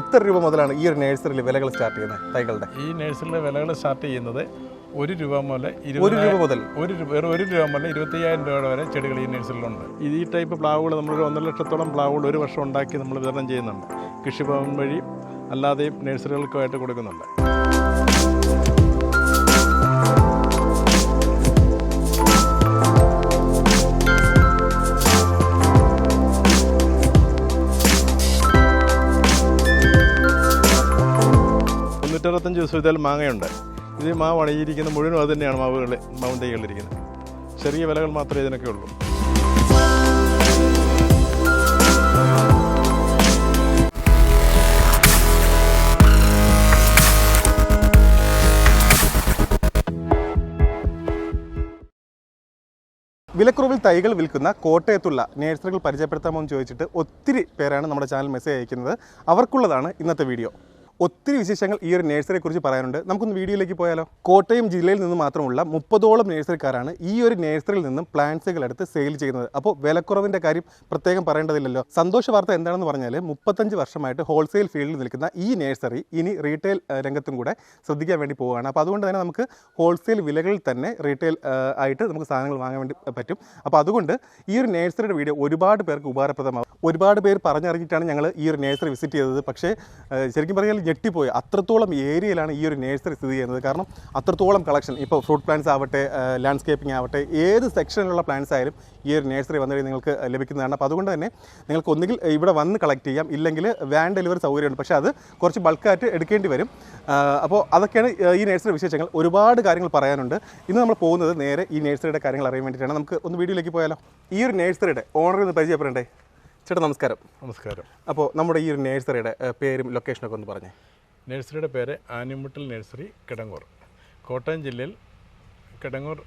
എത്ര രൂപ മുതലാണ് ഈ ഒരു നഴ്സറിയിൽ വിലകൾ സ്റ്റാർട്ട് ചെയ്യുന്നത് തൈകളുടെ? ഈ നഴ്സറിയിലെ വിലകൾ സ്റ്റാർട്ട് ചെയ്യുന്നത് ഒരു രൂപ മുതൽ ഒരു രൂപ മുതൽ? ഒരു രൂപ വേറെ ഒരു രൂപ മുതൽ ഇരുപത്തയ്യായിരം രൂപ വരെ ചെടികൾ ഈ നഴ്സറിയിലുണ്ട് ഈ ടൈപ്പ് പ്ലാവുകൾ നമ്മളൊരു ഒന്നര ലക്ഷത്തോളം പ്ലാവുകൾ ഒരു വർഷം ഉണ്ടാക്കി നമ്മൾ വിതരണം ചെയ്യുന്നുണ്ട്. കൃഷിഭവൻ വഴി അല്ലാതെയും നഴ്സറികൾക്കുമായിട്ട് കൊടുക്കുന്നുണ്ട്. മുന്നൂറ്ററുപത്തഞ്ച് ദിവസം ഇതിൽ മാങ്ങയുണ്ട്. ഇത് മാവ് അണിയിരിക്കുന്ന മുഴുവനും അത് തന്നെയാണ് മാവുകൾ മാവും തൈകളിരിക്കുന്നത് ചെറിയ വിലകൾ മാത്രമേ ഇതിനൊക്കെ ഉള്ളൂ. വിലക്കുറവിൽ തൈകൾ വിൽക്കുന്ന കോട്ടയത്തുള്ള നേഴ്സറികൾ പരിചയപ്പെടുത്താമോ എന്ന് ചോദിച്ചിട്ട് ഒത്തിരി പേരാണ് നമ്മുടെ ചാനൽ മെസ്സേജ് അയക്കുന്നത്. അവർക്കുള്ളതാണ് ഇന്നത്തെ വീഡിയോ. ഒത്തിരി വിശേഷങ്ങൾ ഈ ഒരു നേഴ്സറിയെ കുറിച്ച് പറയാനുണ്ട്. നമുക്കൊന്ന് വീഡിയോയിലേക്ക് പോയാലോ? കോട്ടയം ജില്ലയിൽ നിന്ന് മാത്രമുള്ള മുപ്പതോളം നേഴ്സറിക്കാരാണ് ഈ ഒരു നേഴ്സറിയിൽ നിന്നും പ്ലാന്റ്സുകൾ എടുത്ത് സെയിൽ ചെയ്യുന്നത്. അപ്പോൾ വിലക്കുറവിന്റെ കാര്യം പ്രത്യേകം പറയേണ്ടതില്ലല്ലോ. സന്തോഷ വാർത്ത എന്താണെന്ന് പറഞ്ഞാൽ മുപ്പത്തഞ്ച് വർഷമായിട്ട് ഹോൾസെയിൽ ഫീൽഡിൽ നിൽക്കുന്ന ഈ നേഴ്സറി ഇനി റീറ്റെയിൽ രംഗത്തും കൂടെ ശ്രദ്ധിക്കാൻ വേണ്ടി പോവുകയാണ്. അപ്പോൾ അതുകൊണ്ട് തന്നെ നമുക്ക് ഹോൾസെയിൽ വിലകളിൽ തന്നെ റീറ്റെയിൽ ആയിട്ട് നമുക്ക് സാധനങ്ങൾ വാങ്ങാൻ വേണ്ടി പറ്റും. അപ്പോൾ അതുകൊണ്ട് ഈ ഒരു നേഴ്സറിയുടെ വീഡിയോ ഒരുപാട് പേർക്ക് ഉപകാരപ്രദമാകും ഒരുപാട് പേര് പറഞ്ഞറിഞ്ഞിട്ടാണ് ഞങ്ങൾ ഈ ഒരു നേഴ്സറി വിസിറ്റ് ചെയ്തത്. പക്ഷേ ശരിക്കും പറഞ്ഞാൽ ഞെട്ടിപ്പോയി. അത്രത്തോളം ഏരിയയിലാണ് ഈ ഒരു നേഴ്സറി സ്ഥിതി ചെയ്യുന്നത്. കാരണം അത്രത്തോളം കളക്ഷൻ ഇപ്പോൾ ഫ്രൂട്ട് പ്ലാന്റ്സ് ആവട്ടെ ലാൻഡ്സ്കേപ്പിംഗ് ആവട്ടെ ഏത് സെക്ഷനിലുള്ള പ്ലാന്റ്സ് ആയാലും ഈ ഒരു നേഴ്സറി വന്നു നിങ്ങൾക്ക് ലഭിക്കുന്നതാണ്. അപ്പോൾ അതുകൊണ്ട് തന്നെ നിങ്ങൾക്ക് ഒന്നുകിൽ ഇവിടെ വന്ന് കളക്ട് ചെയ്യാം. ഇല്ലെങ്കിൽ വാൻ ഡെലിവറി സൗകര്യമുണ്ട്. പക്ഷേ അത് കുറച്ച് ബൾക്കായിട്ട് എടുക്കേണ്ടി വരും. അപ്പോൾ അതൊക്കെയാണ് ഈ നേഴ്സറി വിശേഷങ്ങൾ. ഒരുപാട് കാര്യങ്ങൾ പറയാനുണ്ട്. ഇന്ന് നമ്മൾ പോകുന്നത് നേരെ ഈ നേഴ്സറിയുടെ കാര്യങ്ങൾ അറിയാൻ വേണ്ടിയിട്ടാണ്. നമുക്ക് ഒന്ന് വീഡിയോയിലേക്ക് പോയാലോ? ഈ ഒരു നേഴ്സറിയുടെ ഓണർ ഒന്ന് പരിചയപ്പെടണ്ടേ? ചേട്ടാ നമസ്കാരം. നമസ്കാരം. അപ്പോൾ നമ്മുടെ ഈ ഒരു നഴ്സറിയുടെ പേരും ലൊക്കേഷനൊക്കെ ഒന്ന് പറഞ്ഞേ. നഴ്സറിയുടെ പേര് ആനിമുട്ടൽ നഴ്സറി കിടങ്ങൂർ. കോട്ടയം ജില്ലയിൽ കിടങ്ങൂർ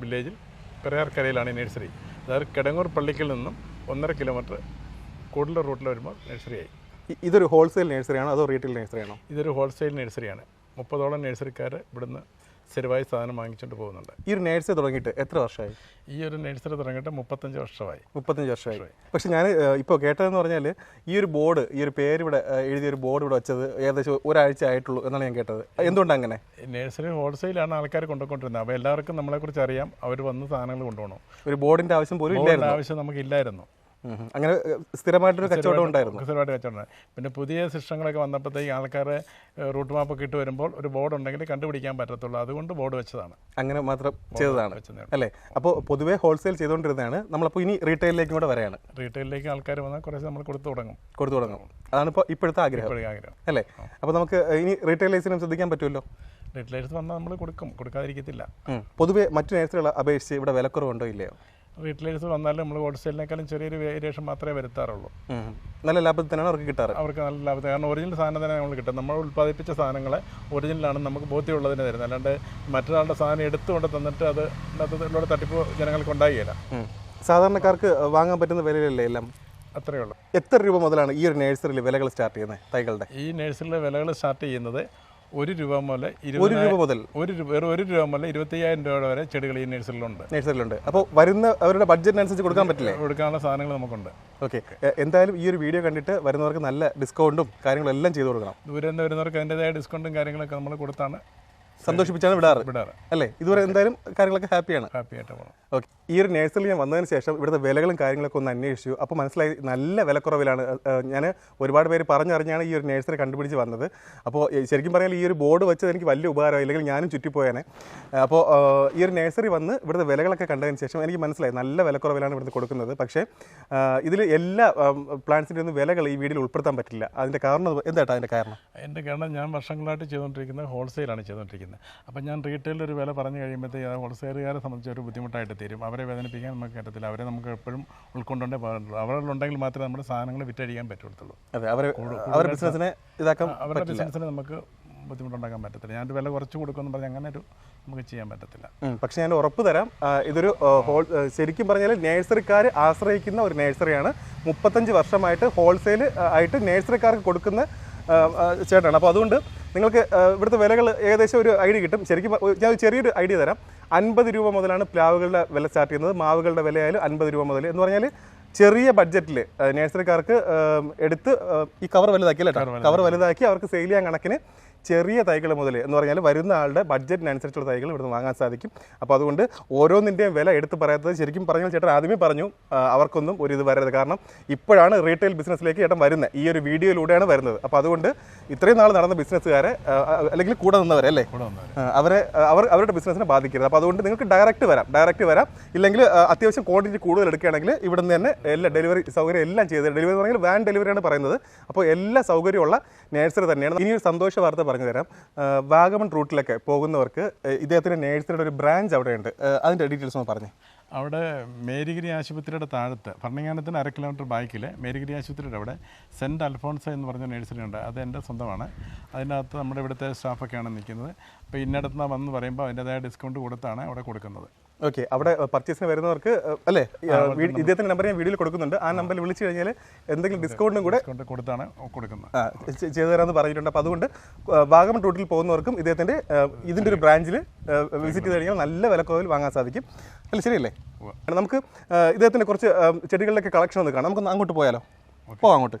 വില്ലേജിൽ പെരയാർക്കരയിലാണ് ഈ നഴ്സറി. അതായത് കിടങ്ങൂർ പള്ളിക്കൽ നിന്നും ഒന്നര കിലോമീറ്റർ കൂടുതൽ റൂട്ടിൽ വരുമ്പോൾ നഴ്സറിയായി. ഇതൊരു ഹോൾസെയിൽ നഴ്സറിയാണോ? അതോ റീറ്റെയിൽ നഴ്സറിയാണോ? ഇതൊരു ഹോൾസെയിൽ നഴ്സറിയാണ്. മുപ്പതോളം നഴ്സറിക്കാർ ഇവിടുന്ന് സ്ഥിരമായി സാധനം വാങ്ങിച്ചുകൊണ്ട് പോകുന്നുണ്ട്. ഈ ഒരു നേഴ്സറി തുടങ്ങിയിട്ട് എത്ര വർഷമായി? ഈ ഒരു നേഴ്സറി തുടങ്ങിയിട്ട് മുപ്പത്തഞ്ച് വർഷമായി. മുപ്പത്തഞ്ച് വർഷമായി. പക്ഷെ ഞാൻ ഇപ്പോൾ കേട്ടതെന്ന് പറഞ്ഞാൽ ഈ ഒരു ബോർഡ് ഈ ഒരു പേര് ഇവിടെ എഴുതിയ ഒരു ബോർഡ് ഇവിടെ വെച്ചത് ഏകദേശം ഒരാഴ്ച ആയിട്ടുള്ളൂ എന്നാണ് ഞാൻ കേട്ടത്. എന്തുകൊണ്ട് അങ്ങനെ? നേഴ്സറി ഹോൾസെയിലാണ് ആൾക്കാർ കൊണ്ടുകൊണ്ടിരുന്നത് അപ്പോൾ എല്ലാവർക്കും നമ്മളെക്കുറിച്ച് അറിയാം അവർ വന്ന് സാധനങ്ങൾ കൊണ്ടുപോകണം. ഒരു ബോർഡിന്റെ ആവശ്യം പോലും ആവശ്യം നമുക്കില്ലായിരുന്നു. അങ്ങനെ സ്ഥിരമായിട്ടൊരു കച്ചവടം ഉണ്ടായിരുന്നു. സ്ഥിരമായിട്ട് കച്ചവടം. പിന്നെ പുതിയ സിസ്റ്റങ്ങളൊക്കെ വന്നപ്പോഴത്തേക്ക് ആൾക്കാർ റൂട്ട് മാപ്പൊക്കെ ഇട്ട് വരുമ്പോൾ ഒരു ബോർഡ് ഉണ്ടെങ്കിൽ കണ്ടുപിടിക്കാൻ പറ്റത്തുള്ളൂ. അതുകൊണ്ട് ബോർഡ് വെച്ചതാണ്. അങ്ങനെ മാത്രം ചെയ്തതാണ്. അല്ലേ? അപ്പോൾ പൊതുവേ ഹോൾസെയിൽ ചെയ്തുകൊണ്ടിരുന്നതാണ്. നമ്മളപ്പോൾ ഇനി റീറ്റെയിലേക്ക് കൂടെ വരെയാണ്. റീറ്റെയിലേക്ക് ആൾക്കാർ വന്നാൽ കുറച്ച് നമ്മൾ കൊടുത്തു തുടങ്ങും. കൊടുത്തു തുടങ്ങും. അതാണ് ഇപ്പോൾ ഇപ്പോഴത്തെ ആഗ്രഹം. ആഗ്രഹം. അല്ലേ? അപ്പോൾ നമുക്ക് ഇനി റീറ്റെയിലേഴ്സിനും ശ്രദ്ധിക്കാൻ പറ്റുമല്ലോ? റീറ്റെയിലേഴ്സ് വന്നാൽ നമ്മൾ കൊടുക്കും. കൊടുക്കാതിരിക്കത്തില്ല. പൊതുവേ മറ്റു നേരത്തിലുള്ള അപേക്ഷിച്ച് ഇവിടെ വിലക്കുറവുണ്ടോ ഇല്ലയോ? റീറ്റെയിലേഴ്സ് വന്നാലും നമ്മൾ ഹോൾസെയിലിനേക്കാളും ചെറിയൊരു വേരിയേഷൻ മാത്രമേ വരുത്താറുള്ളൂ. നല്ല ലാഭത്തിൽ തന്നെയാണ് അവർക്ക് കിട്ടാറ്. അവർക്ക് നല്ല ലാഭത്തിൽ കാരണം ഒറിജിനൽ സാധനം തന്നെ നമ്മൾ കിട്ടും നമ്മൾ ഉൽപ്പാദിപ്പിച്ച സാധനങ്ങളെ ഒറിജിനലാണ് നമുക്ക് ബോധ്യമുള്ളതിന് തരുന്നത്. അല്ലാണ്ട് മറ്റൊരാളുടെ സാധനം എടുത്തുകൊണ്ട് തന്നിട്ട് അത് അതിലൂടെ തട്ടിപ്പ് ജനങ്ങൾക്ക് ഉണ്ടാകുകയില്ല. സാധാരണക്കാർക്ക് വാങ്ങാൻ പറ്റുന്ന വിലയിലല്ലേ എല്ലാം? അത്രയേ ഉള്ളൂ. എത്ര രൂപ മുതലാണ് ഈ ഒരു നഴ്സറിയിൽ വിലകൾ സ്റ്റാർട്ട് ചെയ്യുന്നത് തൈകളുടെ? ഈ നഴ്സറിയിലെ വിലകൾ സ്റ്റാർട്ട് ചെയ്യുന്നത് ഒരു രൂപ മുതൽ ഒരു രൂപ മുതൽ. ഒരു രൂപ ഒരു രൂപ മുതൽ ഇരുപത്തയ്യായിരം രൂപ വരെ ചെടികൾ ഈ നഴ്സറിയിലുണ്ട്. നഴ്സറിയിലുണ്ട്. അപ്പോൾ വരുന്ന അവരുടെ ബഡ്ജറ്റിനനുസരിച്ച് കൊടുക്കാൻ പറ്റില്ലേ? കൊടുക്കാനുള്ള സാധനങ്ങൾ നമുക്കുണ്ട്. ഓക്കെ. എന്തായാലും ഈ ഒരു വീഡിയോ കണ്ടിട്ട് വരുന്നവർക്ക് നല്ല ഡിസ്കൗണ്ടും കാര്യങ്ങളെല്ലാം ചെയ്തു കൊടുക്കണം. ദൂരെ നിന്ന് വരുന്നവർക്ക് അതിന്റെതായ ഡിസ്കൗണ്ടും കാര്യങ്ങളൊക്കെ നമ്മൾ കൊടുത്താണ്. സന്തോഷിപ്പിച്ചാണ് വിടാറ്. വിടാറ്. അല്ലേ? ഇതുവരെ എന്തായാലും കാര്യങ്ങളൊക്കെ ഹാപ്പിയാണ് ഹാപ്പി ആയിട്ട് പോകണം ഓക്കെ. ഈ ഒരു നേഴ്സറിൽ ഞാൻ വന്നതിന് ശേഷം ഇവിടുത്തെ വിലകളും കാര്യങ്ങളൊക്കെ ഒന്ന് അന്വേഷിച്ചു. അപ്പോൾ മനസ്സിലായി നല്ല വിലക്കുറവിലാണ്. ഞാൻ ഒരുപാട് പേര് പറഞ്ഞറിഞ്ഞാണ് ഈ ഒരു നേഴ്സറി കണ്ടുപിടിച്ച് വന്നത്. അപ്പോൾ ശരിക്കും പറഞ്ഞാൽ ഈ ഒരു ബോർഡ് വെച്ചത് എനിക്ക് വലിയ ഉപകാരമായി. അല്ലെങ്കിൽ ഞാനും ചുറ്റിപ്പോയേനെ. അപ്പോൾ ഈ ഒരു നേഴ്സറി വന്ന് ഇവിടുത്തെ വിലകളൊക്കെ കണ്ടതിന് ശേഷം എനിക്ക് മനസ്സിലായി നല്ല വിലക്കുറവിലാണ് ഇവിടുന്ന് കൊടുക്കുന്നത്. പക്ഷേ ഇതിൽ എല്ലാ പ്ലാന്റ്സിന്റെ ഒന്നും വിലകൾ ഈ വീടിൽ ഉൾപ്പെടുത്താൻ പറ്റില്ല. അതിന്റെ കാരണം എന്താട്ടാ അതിന്റെ കാരണം? എന്റെ കാരണം ഞാൻ വർഷങ്ങളായിട്ട് ചെയ്തുകൊണ്ടിരിക്കുന്നത് ഹോൾസെയിലാണ് ചെയ്തുകൊണ്ടിരിക്കുന്നത്. അപ്പോൾ ഞാൻ റീറ്റെയിലൊരു വില പറഞ്ഞു കഴിയുമ്പോഴത്തേക്ക് ഹോൾസെയിലുകാരെ സംബന്ധിച്ച് ഒരു ബുദ്ധിമുട്ടായിട്ട് തീരും. അവരെ വേദനിപ്പിക്കാൻ നമുക്ക് പറ്റത്തില്ല. അവരെ നമുക്ക് എപ്പോഴും ഉൾക്കൊണ്ടേ പാടുള്ളൂ അവരുണ്ടെങ്കിൽ മാത്രമേ നമ്മുടെ സാധനങ്ങൾ വിറ്റഴിക്കാൻ പറ്റുള്ളൂ അതെ അവരെ അവരുടെ ബിസിനസ്സിനെ ഇതാക്കാൻ അവരുടെ ബിസിനസ്സിന് നമുക്ക് ബുദ്ധിമുട്ടുണ്ടാക്കാൻ പറ്റത്തില്ല. ഞാനൊരു വില കുറച്ച് കൊടുക്കുമെന്ന് പറഞ്ഞാൽ അങ്ങനെ ഒരു നമുക്ക് ചെയ്യാൻ പറ്റത്തില്ല. പക്ഷേ ഞാൻ ഉറപ്പ് തരാം. ഇതൊരു ഹോൾ ശരിക്കും പറഞ്ഞാൽ നേഴ്സറിക്കാർ ആശ്രയിക്കുന്ന ഒരു നേഴ്സറിയാണ്. മുപ്പത്തഞ്ച് വർഷമായിട്ട് ഹോൾസെയിൽ ആയിട്ട് നേഴ്സറിക്കാർക്ക് കൊടുക്കുന്ന ചേട്ടനാണ്. അപ്പോൾ അതുകൊണ്ട് നിങ്ങൾക്ക് ഇവിടുത്തെ വിലകൾ ഏകദേശം ഒരു ഐഡിയ കിട്ടും. ശരിക്കും ഞാൻ ചെറിയൊരു ഐഡിയ തരാം. അൻപത് രൂപ മുതലാണ് പ്ലാവുകളുടെ വില സ്റ്റാർട്ട് ചെയ്യുന്നത്. മാവുകളുടെ വിലയായാലും അൻപത് രൂപ മുതൽ. എന്ന് പറഞ്ഞാൽ ചെറിയ ബഡ്ജറ്റിൽ നേഴ്സറിക്കാർക്ക് എടുത്ത് ഈ കവർ വലുതാക്കി അല്ലേ കവർ വലുതാക്കി അവർക്ക് സെയിൽ ചെയ്യാൻ കണക്കിന് ചെറിയ തൈകൾ മുതൽ എന്ന് പറഞ്ഞാൽ വരുന്ന ആളുടെ ബഡ്ജറ്റിനനുസരിച്ചുള്ള തൈകൾ ഇവിടുന്ന് വാങ്ങാൻ സാധിക്കും. അപ്പോൾ അതുകൊണ്ട് ഓരോന്നിന്റെയും വില എടുത്ത് പറയാത്തത് ശരിക്കും പറഞ്ഞാൽ ചേട്ടൻ ആദ്യമേ പറഞ്ഞു അവർക്കൊന്നും ഒരു ഇത് വരരുത്. കാരണം ഇപ്പോഴാണ് റീറ്റെയിൽ ബിസിനസ്സിലേക്ക് ചേട്ടൻ വരുന്നത് ഈ ഒരു വീഡിയോയിലൂടെയാണ് വരുന്നത്. അപ്പോൾ അതുകൊണ്ട് ഇത്രയും നാൾ നടന്ന ബിസിനസ്സുകാരെ അല്ലെങ്കിൽ കൂടെ നിന്നവരെ അല്ലേ? കൂടെ വന്നവർ ആ, അവരെ അവർ അവരുടെ ബിസിനസ്സിനെ ബാധിക്കരുത്. അപ്പോൾ അതുകൊണ്ട് നിങ്ങൾക്ക് ഡയറക്റ്റ് വരാം. ഡയറക്റ്റ് വരാം. ഇല്ലെങ്കിൽ അത്യാവശ്യം ക്വാണ്ടിറ്റി കൂടുതൽ എടുക്കുകയാണെങ്കിൽ ഇവിടുന്ന് നിന്ന് തന്നെ എല്ലാ ഡെലിവറി സൗകര്യം എല്ലാം ചെയ്ത് ഡെലിവറി പറഞ്ഞാൽ വാൻ ഡെലിവറിയാണ് പറയുന്നത്. അപ്പോൾ എല്ലാ സൗകര്യമുള്ള നേഴ്സറി തന്നെയാണ്. ഇനി ഒരു സന്തോഷ വാർത്ത പറഞ്ഞു തരാം വാഗമൺ റൂട്ടിലൊക്കെ പോകുന്നവർക്ക് ഇദ്ദേഹത്തിന്റെ നേഴ്സറിയുടെ ഒരു ബ്രാഞ്ച് അവിടെയുണ്ട്. അതിന്റെ ഡീറ്റെയിൽസ് ഒന്ന് പറഞ്ഞു. അവിടെ മേരിഗിരി ആശുപത്രിയുടെ താഴത്ത് ഭരണങ്ങാനത്തിന് അര കിലോമീറ്റർ ബാക്കിൽ മേരിഗിരി ആശുപത്രിയുടെ അവിടെ സെന്റ് അൽഫോൺസ എന്ന് പറഞ്ഞ നേഴ്സറി ഉണ്ട് അത് എന്റെ സ്വന്തമാണ്. അതിനകത്ത് നമ്മുടെ ഇവിടുത്തെ സ്റ്റാഫൊക്കെയാണ് നിൽക്കുന്നത്. അപ്പോൾ ഇന്നടത്ത് നിന്ന് വന്ന് പറയുമ്പോൾ അതിന്റെതായ ഡിസ്കൗണ്ട് കൊടുത്താണ് അവിടെ കൊടുക്കുന്നത്. ഓക്കെ അവിടെ പർച്ചേസിന് വരുന്നവർക്ക് അല്ലേ ഇദ്ദേഹത്തിന്റെ നമ്പർ ഞാൻ വീഡിയോയിൽ കൊടുക്കുന്നുണ്ട്. ആ നമ്പറിൽ വിളിച്ചു കഴിഞ്ഞാൽ എന്തെങ്കിലും ഡിസ്കൗണ്ടും കൂടെ കൊടുത്താണ് കൊടുക്കുന്നത്. ആ, ചെയ്തു തരാമെന്ന് പറഞ്ഞിട്ടുണ്ട്. അപ്പോൾ അതുകൊണ്ട് വാഗമൺ റൂട്ടിൽ പോകുന്നവർക്കും ഇദ്ദേഹത്തിന്റെ ഇതിന്റെ ഒരു ബ്രാഞ്ചിൽ വിസിറ്റ് ചെയ്ത് കഴിഞ്ഞാൽ നല്ല വിലക്കുറവിൽ വാങ്ങാൻ സാധിക്കും. അല്ല ശരിയല്ലേ? നമുക്ക് ഇദ്ദേഹത്തിന്റെ കുറച്ച് ചെടികളിലൊക്കെ കളക്ഷൻ ഒന്ന് കാണാം. നമുക്ക് അങ്ങോട്ട് പോയാലോ? പോവാം അങ്ങോട്ട്.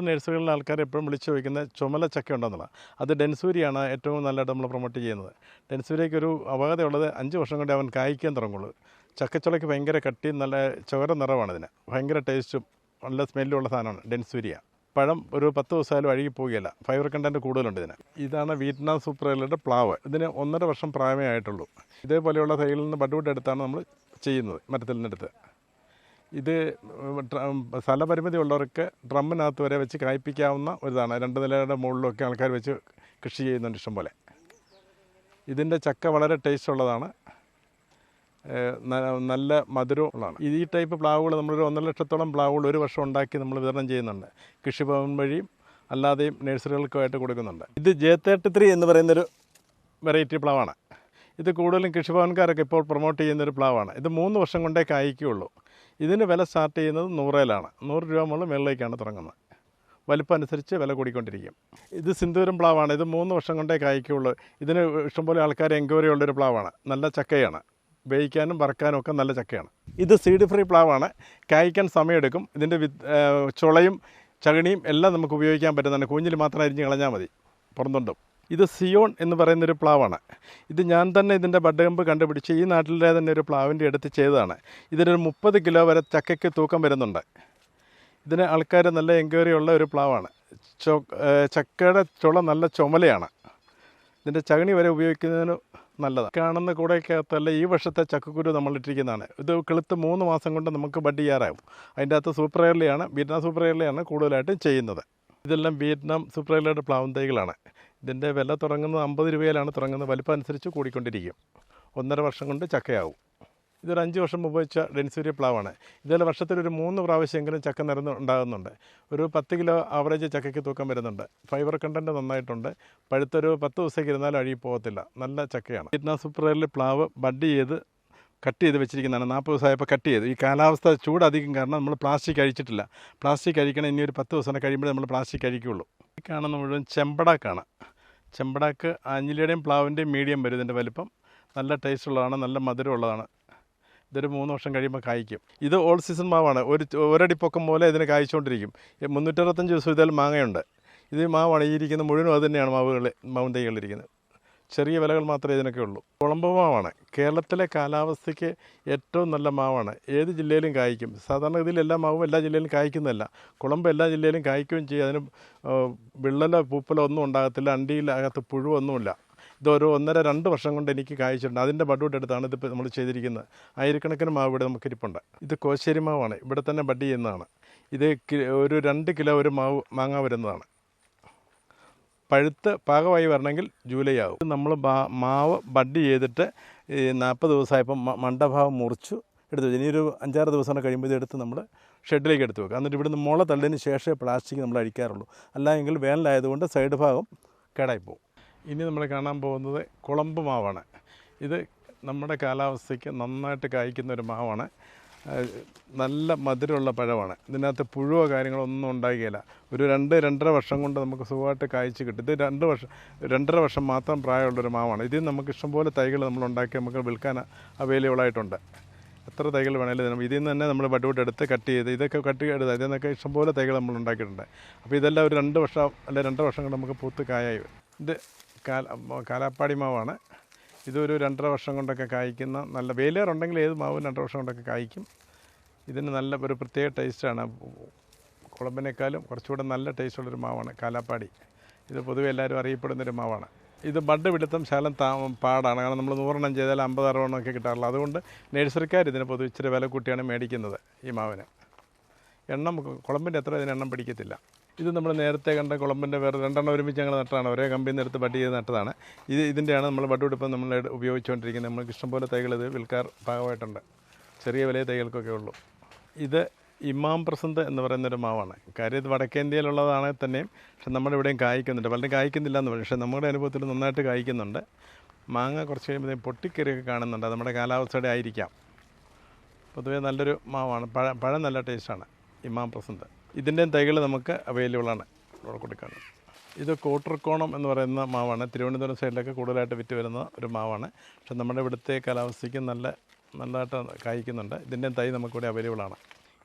നമ്മുടെ നഴ്സറികളിലെ ആൾക്കാർ എപ്പോഴും വിളിച്ചു ചോദിക്കുന്ന ചുമല ചക്ക ഉണ്ടെന്നുള്ളത് അത് ഡെൻസൂരിയാണ് ഏറ്റവും നല്ലതായിട്ട് നമ്മൾ പ്രൊമോട്ട് ചെയ്യുന്നത്. ഡെൻസൂരിക്ക് ഒരു അപകടമുള്ളത് അഞ്ച് വർഷം കൊണ്ട് അവൻ കായ്ക്കാൻ തുടങ്ങുള്ളൂ. ചക്കച്ചുളയ്ക്ക് ഭയങ്കര കട്ടിയും നല്ല ചോര നിറവാണ് ഇതിന് ഭയങ്കര ടേസ്റ്റും നല്ല സ്മെല്ലുള്ള സാധനമാണ് ഡെൻസൂരിയ. പഴം ഒരു പത്ത് ദിവസമായാലും അഴുകി പോവുകയില്ല. ഫൈബർ കണ്ടന്റ് കൂടുതലുണ്ട് ഇതിന്. ഇതാണ് വിയറ്റ്നാം സൂപ്പർ പ്ലാവ്. ഇതിന് ഒന്നര വർഷം പ്രായമേ ആയിട്ടുള്ളൂ. ഇതേപോലെയുള്ള തൈകളിൽ നിന്ന് ബഡ്വുഡ് എടുത്താണ് നമ്മൾ ചെയ്യുന്നത് മരത്തിൽ നിന്നെടുത്ത് ഇത് സ്ഥലപരിമിതി ഉള്ളവർക്ക് ഡ്രമ്മിനകത്ത് വരെ വെച്ച് കായ്പ്പിക്കാവുന്ന ഒരിതാണ്. രണ്ട് നിലയുടെ മുകളിലൊക്കെ ആൾക്കാർ വെച്ച് കൃഷി ചെയ്യുന്നുണ്ട് ഇഷ്ടംപോലെ ഇതിന്റെ ചക്ക വളരെ ടേസ്റ്റ് ഉള്ളതാണ്. നല്ല മധുരവും ഉള്ളതാണ്. ഈ ടൈപ്പ് പ്ലാവുകൾ നമ്മളൊരു ഒന്നര ലക്ഷത്തോളം പ്ലാവുകൾ ഒരു വർഷം ഉണ്ടാക്കി നമ്മൾ വിതരണം ചെയ്യുന്നുണ്ട്. കൃഷിഭവൻ വഴിയും അല്ലാതെയും നഴ്സറികൾക്കുമായിട്ട് കൊടുക്കുന്നുണ്ട്. ഇത് ജെ തേർട്ടി ത്രീ എന്ന് പറയുന്നൊരു വെറൈറ്റി പ്ലാവാണ്. ഇത് കൂടുതലും കൃഷിഭവൻകാരൊക്കെ ഇപ്പോൾ പ്രൊമോട്ട് ചെയ്യുന്നൊരു പ്ലാവാണ്. ഇത് മൂന്ന് വർഷം കൊണ്ടേ കായ്ക്കുള്ളൂ ഇതിന് വില സ്റ്റാർട്ട് ചെയ്യുന്നത് നൂറേലാണ്. നൂറ് രൂപ മുതൽ മുകളിലേക്കാണ് തുടങ്ങുന്നത്. വലിപ്പം അനുസരിച്ച് വില കൂടിക്കൊണ്ടിരിക്കും. ഇത് സിന്ദൂരം പ്ലാവാണ്. ഇത് മൂന്ന് വർഷം കൊണ്ടേ കായ്ക്കുള്ളൂ. ഇതിന് ഇഷ്ടംപോലെ ആൾക്കാർ എൻക്വയറി ഉള്ളൊരു പ്ലാവാണ്. നല്ല ചക്കയാണ്. വേവിക്കാനും വറക്കാനും ഒക്കെ നല്ല ചക്കയാണ്. ഇത് സീഡ് ഫ്രീ പ്ലാവാണ്. കായ്ക്കാൻ സമയമെടുക്കും. ഇതിന്റെ വി ചുളയും ചകണിയും എല്ലാം നമുക്ക് ഉപയോഗിക്കാൻ പറ്റുന്നതാണ്. കൂഞ്ഞിൽ മാത്രം അരിഞ്ഞ് കളഞ്ഞാൽ മതി. പുറന്തുണ്ടും ഇത് സിയോൺ എന്ന് പറയുന്നൊരു പ്ലാവാണ്. ഇത് ഞാൻ തന്നെ ഇതിന്റെ ബഡ്ഡകമ്പ് കണ്ടുപിടിച്ച് ഈ നാട്ടിലെ തന്നെ ഒരു പ്ലാവിന്റെ അടുത്ത് ചെയ്തതാണ്. ഇതിനൊരു മുപ്പത് കിലോ വരെ ചക്കയ്ക്ക് തൂക്കം വരുന്നുണ്ട്. ഇതിന് ആൾക്കാർ നല്ല എൻക്വയറി ഉള്ള ഒരു പ്ലാവാണ്. ചൊ ചക്കയുടെ ചുള നല്ല ചുമലയാണ്. ഇതിന്റെ ചകണി വരെ ഉപയോഗിക്കുന്നതിന് നല്ലതാണ്. കാണുന്ന കൂടെയൊക്കെ ഈ വർഷത്തെ ചക്കക്കുരു നമ്മൾ ഇട്ടിരിക്കുന്നതാണ്. ഇത് കിളുത്ത് മൂന്ന് മാസം കൊണ്ട് നമുക്ക് ബഡ് ചെയ്യാറാകും അതിന്റെ അകത്ത് സൂപ്പർ എയർലിയാണ് വിയറ്റ്നാം സൂപ്പർ എയർലിയാണ് കൂടുതലായിട്ടും ചെയ്യുന്നത്. ഇതെല്ലാം വിയറ്റ്നാം സൂപ്പർ എയർലിയുടെ പ്ലാവൻ തൈകളാണ്. ഇതിന്റെ വില തുടങ്ങുന്നത് അമ്പത് രൂപയിലാണ് തുടങ്ങുന്നത്. വലിപ്പം അനുസരിച്ച് കൂടിക്കൊണ്ടിരിക്കും. ഒന്നര വർഷം കൊണ്ട് ചക്കയാവും. ഇതൊരു അഞ്ച് വർഷം മുമ്പ് വെച്ച ഡെൻസൂര്യ പ്ലാവാണ്. ഇതിൽ വർഷത്തിൽ ഒരു മൂന്ന് പ്രാവശ്യമെങ്കിലും ചക്ക നിരന്ന് ഉണ്ടാകുന്നുണ്ട്. ഒരു പത്ത് കിലോ ആവറേജ് ചക്കയ്ക്ക് തൂക്കം വരുന്നുണ്ട്. ഫൈബർ കണ്ടന്റ് നന്നായിട്ടുണ്ട്. പഴുത്തൊരു പത്ത് ദിവസത്തേക്ക് ഇരുന്നാലും അഴുകി പോകത്തില്ല. നല്ല ചക്കയാണ്. ഇറ്റ്നാ സൂപ്പറിൽ പ്ലാവ് ബഡ് ചെയ്ത് കട്ട് ചെയ്ത് വെച്ചിരിക്കുന്നതാണ്. നാൽപ്പത് ദിവസമായപ്പോൾ കട്ട് ചെയ്തു. ഈ കാലാവസ്ഥ ചൂട് അധികം കാരണം നമ്മൾ പ്ലാസ്റ്റിക് കഴിച്ചിട്ടില്ല പ്ലാസ്റ്റിക് കഴിക്കണം ഇനി ഒരു പത്ത് ദിവസം കഴിയുമ്പോഴേ നമ്മൾ പ്ലാസ്റ്റിക് കഴിക്കുകയുള്ളൂ ഈ കാണുന്ന മുഴുവൻ ചെമ്പടാക്കാണ് ചെമ്പടാക്ക് ആഞ്ഞിലിയുടെയും പ്ലാവിന്റെയും മീഡിയം വരും ഇതിന്റെ വലിപ്പം. നല്ല ടേസ്റ്റ് ഉള്ളതാണ് നല്ല മധുരമുള്ളതാണ് ഇതൊരു മൂന്ന് വർഷം കഴിയുമ്പോൾ കായ്ക്കും. ഇത് ഓൾ സീസൺ മാവാണ്. ഒരു ഒരടി പൊക്കം പോലെ ഇതിനെ കായ്ച്ചുകൊണ്ടിരിക്കും. മുന്നൂറ്ററുപത്തഞ്ച് ദിവസം ഇതിൽ മാങ്ങയുണ്ട്. ഇത് മാവാണ്. ഈ ഇരിക്കുന്ന മുഴുവനും അത് തന്നെയാണ് മാവുകൾ മാവും തൈകളിരിക്കുന്നത് ചെറിയ വിലകൾ മാത്രമേ ഇതിനൊക്കെ ഉള്ളൂ. കുളമ്പ് മാവാണ്. കേരളത്തിലെ കാലാവസ്ഥയ്ക്ക് ഏറ്റവും നല്ല മാവാണ്. ഏത് ജില്ലയിലും കായ്ക്കും. സാധാരണ ഇതിൽ എല്ലാ മാവും എല്ലാ ജില്ലയിലും കായ്ക്കുന്നതല്ല. കുളമ്പ് എല്ലാ ജില്ലയിലും കായ്ക്കുകയും ചെയ്യും. അതിന് വിള്ളലോ പൂപ്പലോ ഒന്നും ഉണ്ടാകത്തില്ല. അണ്ടിയിലകത്ത് പുഴുവൊന്നുമില്ല. ഇതൊരു ഒന്നര രണ്ട് വർഷം കൊണ്ട് എനിക്ക് കായ്ച്ചിട്ടുണ്ട്. അതിന്റെ ബഡ്ഡൂട്ട് എടുത്താണ് ഇതിപ്പോൾ നമ്മൾ ചെയ്തിരിക്കുന്നത്. ആയിരക്കണക്കിന് മാവ് ഇവിടെ നമുക്ക് ഇരിപ്പുണ്ട്. ഇത് കോശേരി മാവാണ്. ഇവിടെ തന്നെ ബഡ് ചെയ്യുന്നതാണ്. ഇത് ഒരു രണ്ട് കിലോ ഒരു മാവ് മാങ്ങ വരുന്നതാണ്. പഴുത്ത് പാകമായി വരണമെങ്കിൽ ജൂലൈ ആവും നമ്മൾ മാവ് ബഡ് ചെയ്തിട്ട് ഈ നാൽപ്പത് ദിവസമായപ്പം മണ്ടഭാവം മുറിച്ചു എടുത്ത് വെച്ചു. ഇനി ഒരു അഞ്ചാറ് ദിവസം കഴിയുമ്പോൾ ഇതെടുത്ത് നമ്മൾ ഷെഡിലേക്ക് എടുത്ത് വെക്കുക എന്നിട്ട് ഇവിടുന്ന് മുള തള്ളിയതിന് ശേഷമേ പ്ലാസ്റ്റിക് നമ്മൾ അഴിക്കാറുള്ളൂ. അല്ലെങ്കിൽ വേനലായതുകൊണ്ട് സൈഡ് ഭാഗം കേടായി പോകും. ഇനി നമ്മൾ കാണാൻ പോകുന്നത് കുളമ്പ് മാവാണ്. ഇത് നമ്മുടെ കാലാവസ്ഥയ്ക്ക് നന്നായിട്ട് കായ്ക്കുന്ന ഒരു മാവാണ്. നല്ല മധുരമുള്ള പഴമാണ്. ഇതിനകത്ത് പുഴുവോ കാര്യങ്ങളോ ഒന്നും ഉണ്ടാകുകയില്ല ഒരു രണ്ട് രണ്ടര വർഷം കൊണ്ട് നമുക്ക് സുഖമായിട്ട് കായ്ച്ച് കിട്ടും. ഇത് രണ്ട് വർഷം രണ്ടര വർഷം മാത്രം പ്രായമുള്ളൊരു മാവാണ്. ഇതിൽ നമുക്ക് ഇഷ്ടംപോലെ തൈകൾ നമ്മൾ ഉണ്ടാക്കി നമുക്ക് വിൽക്കാൻ അവൈലബിൾ ആയിട്ടുണ്ട്. എത്ര തൈകൾ വേണമെങ്കിലും ഇതിൽ നിന്ന് തന്നെ നമ്മൾ ബഡ്വുഡ് എടുത്ത് കട്ട് ചെയ്ത് ഇതൊക്കെ കട്ട് ചെയ്ത് ഇതിൽ നിന്നൊക്കെ ഇഷ്ടംപോലെ തൈകൾ നമ്മൾ ഉണ്ടാക്കിയിട്ടുണ്ട്. അപ്പോൾ ഇതെല്ലാം ഒരു രണ്ട് വർഷം അല്ലെ രണ്ട് വർഷം കൊണ്ട് നമുക്ക് പൂത്ത് കായായി. ഇത് കാല കാലാപ്പാടി മാവാണ്. ഇതൊരു രണ്ടര വർഷം കൊണ്ടൊക്കെ കായ്ക്കുന്ന നല്ല വേലേറുണ്ടെങ്കിൽ ഏത് മാവും രണ്ടര വർഷം കൊണ്ടൊക്കെ കായ്ക്കും. ഇതിന് നല്ല ഒരു പ്രത്യേക ടേസ്റ്റാണ് കുളമ്പിനേക്കാളും കുറച്ചുകൂടെ നല്ല ടേസ്റ്റുള്ളൊരു മാവാണ് കാലാപ്പാടി. ഇത് പൊതുവെ എല്ലാവരും അറിയപ്പെടുന്നൊരു മാവാണ്. ഇത് ബഡ് പിടുത്തം ശാലം താ പാടാണ്. കാരണം നമ്മൾ നൂറെണ്ണം ചെയ്താൽ അമ്പത് അറുപതെണ്ണം ഒക്കെ കിട്ടാറുള്ളൂ. അതുകൊണ്ട് നഴ്സറിക്കാർ ഇതിന് പൊതുവെ ഇച്ചിരി വില കൂട്ടിയാണ് മേടിക്കുന്നത് ഈ മാവിന്. എണ്ണം കുളമ്പിന്റെ അത്ര ഇതിന് എണ്ണം പിടിക്കത്തില്ല. ഇത് നമ്മൾ നേരത്തെ കണ്ട കുളമ്പിന്റെ വേറെ രണ്ടെണ്ണം ഒരുമിച്ച് ഞങ്ങൾ നട്ടതാണ്. ഒരേ കമ്പിയിൽ നിന്ന് എടുത്ത് ബഡ് ചെയ്ത് നട്ടതാണ്. ഇത് ഇതിന്റെയാണ് നമ്മൾ ബഡ് നമ്മൾ ഉപയോഗിച്ചുകൊണ്ടിരിക്കുന്നത്. നമുക്ക് ഇഷ്ടംപോലെ തൈകൾ ഇത് വിൽക്കാർ ഭാഗമായിട്ടുണ്ട്. ചെറിയ വലിയ തൈകൾക്കൊക്കെ ഉള്ളൂ. ഇത് ഇമാം പ്രസന്ത് എന്ന് പറയുന്നൊരു മാവാണ്. കാര്യം ഇത് വടക്കേന്ത്യയിലുള്ളതാണെങ്കിൽ തന്നെയും പക്ഷെ നമ്മുടെ ഇവിടെയും കായ്ക്കുന്നുണ്ട്. പലരും കായ്ക്കുന്നില്ല എന്ന് പറയും. പക്ഷേ നമ്മുടെ അനുഭവത്തിൽ നന്നായിട്ട് കായ്ക്കുന്നുണ്ട്. മാങ്ങ കുറച്ച് കഴിയുമ്പോൾ പൊട്ടിക്കറിയൊക്കെ കാണുന്നുണ്ട്. നമ്മുടെ കാലാവസ്ഥയുടെ ആയിരിക്കാം. പൊതുവേ നല്ലൊരു മാവാണ്. പഴം പഴം നല്ല ടേസ്റ്റാണ്. ഇമാം പ്രസന്ത്. ഇതിന്റെയും തൈകൾ നമുക്ക് അവൈലബിൾ ആണ്. ഇവിടെ കൊടുക്കാൻ ഇത് കോട്ടർക്കോണം എന്ന് പറയുന്ന മാവാണ്. തിരുവനന്തപുരം സൈഡിലൊക്കെ കൂടുതലായിട്ട് വിറ്റ് വരുന്ന ഒരു മാവാണ്. പക്ഷെ നമ്മുടെ ഇവിടുത്തെ കാലാവസ്ഥയ്ക്ക് നല്ല നല്ലതായിട്ട് കായ്ക്കുന്നുണ്ട്. ഇതിന്റെയും തൈ നമുക്കിവിടെ അവൈലബിൾ ആണ്.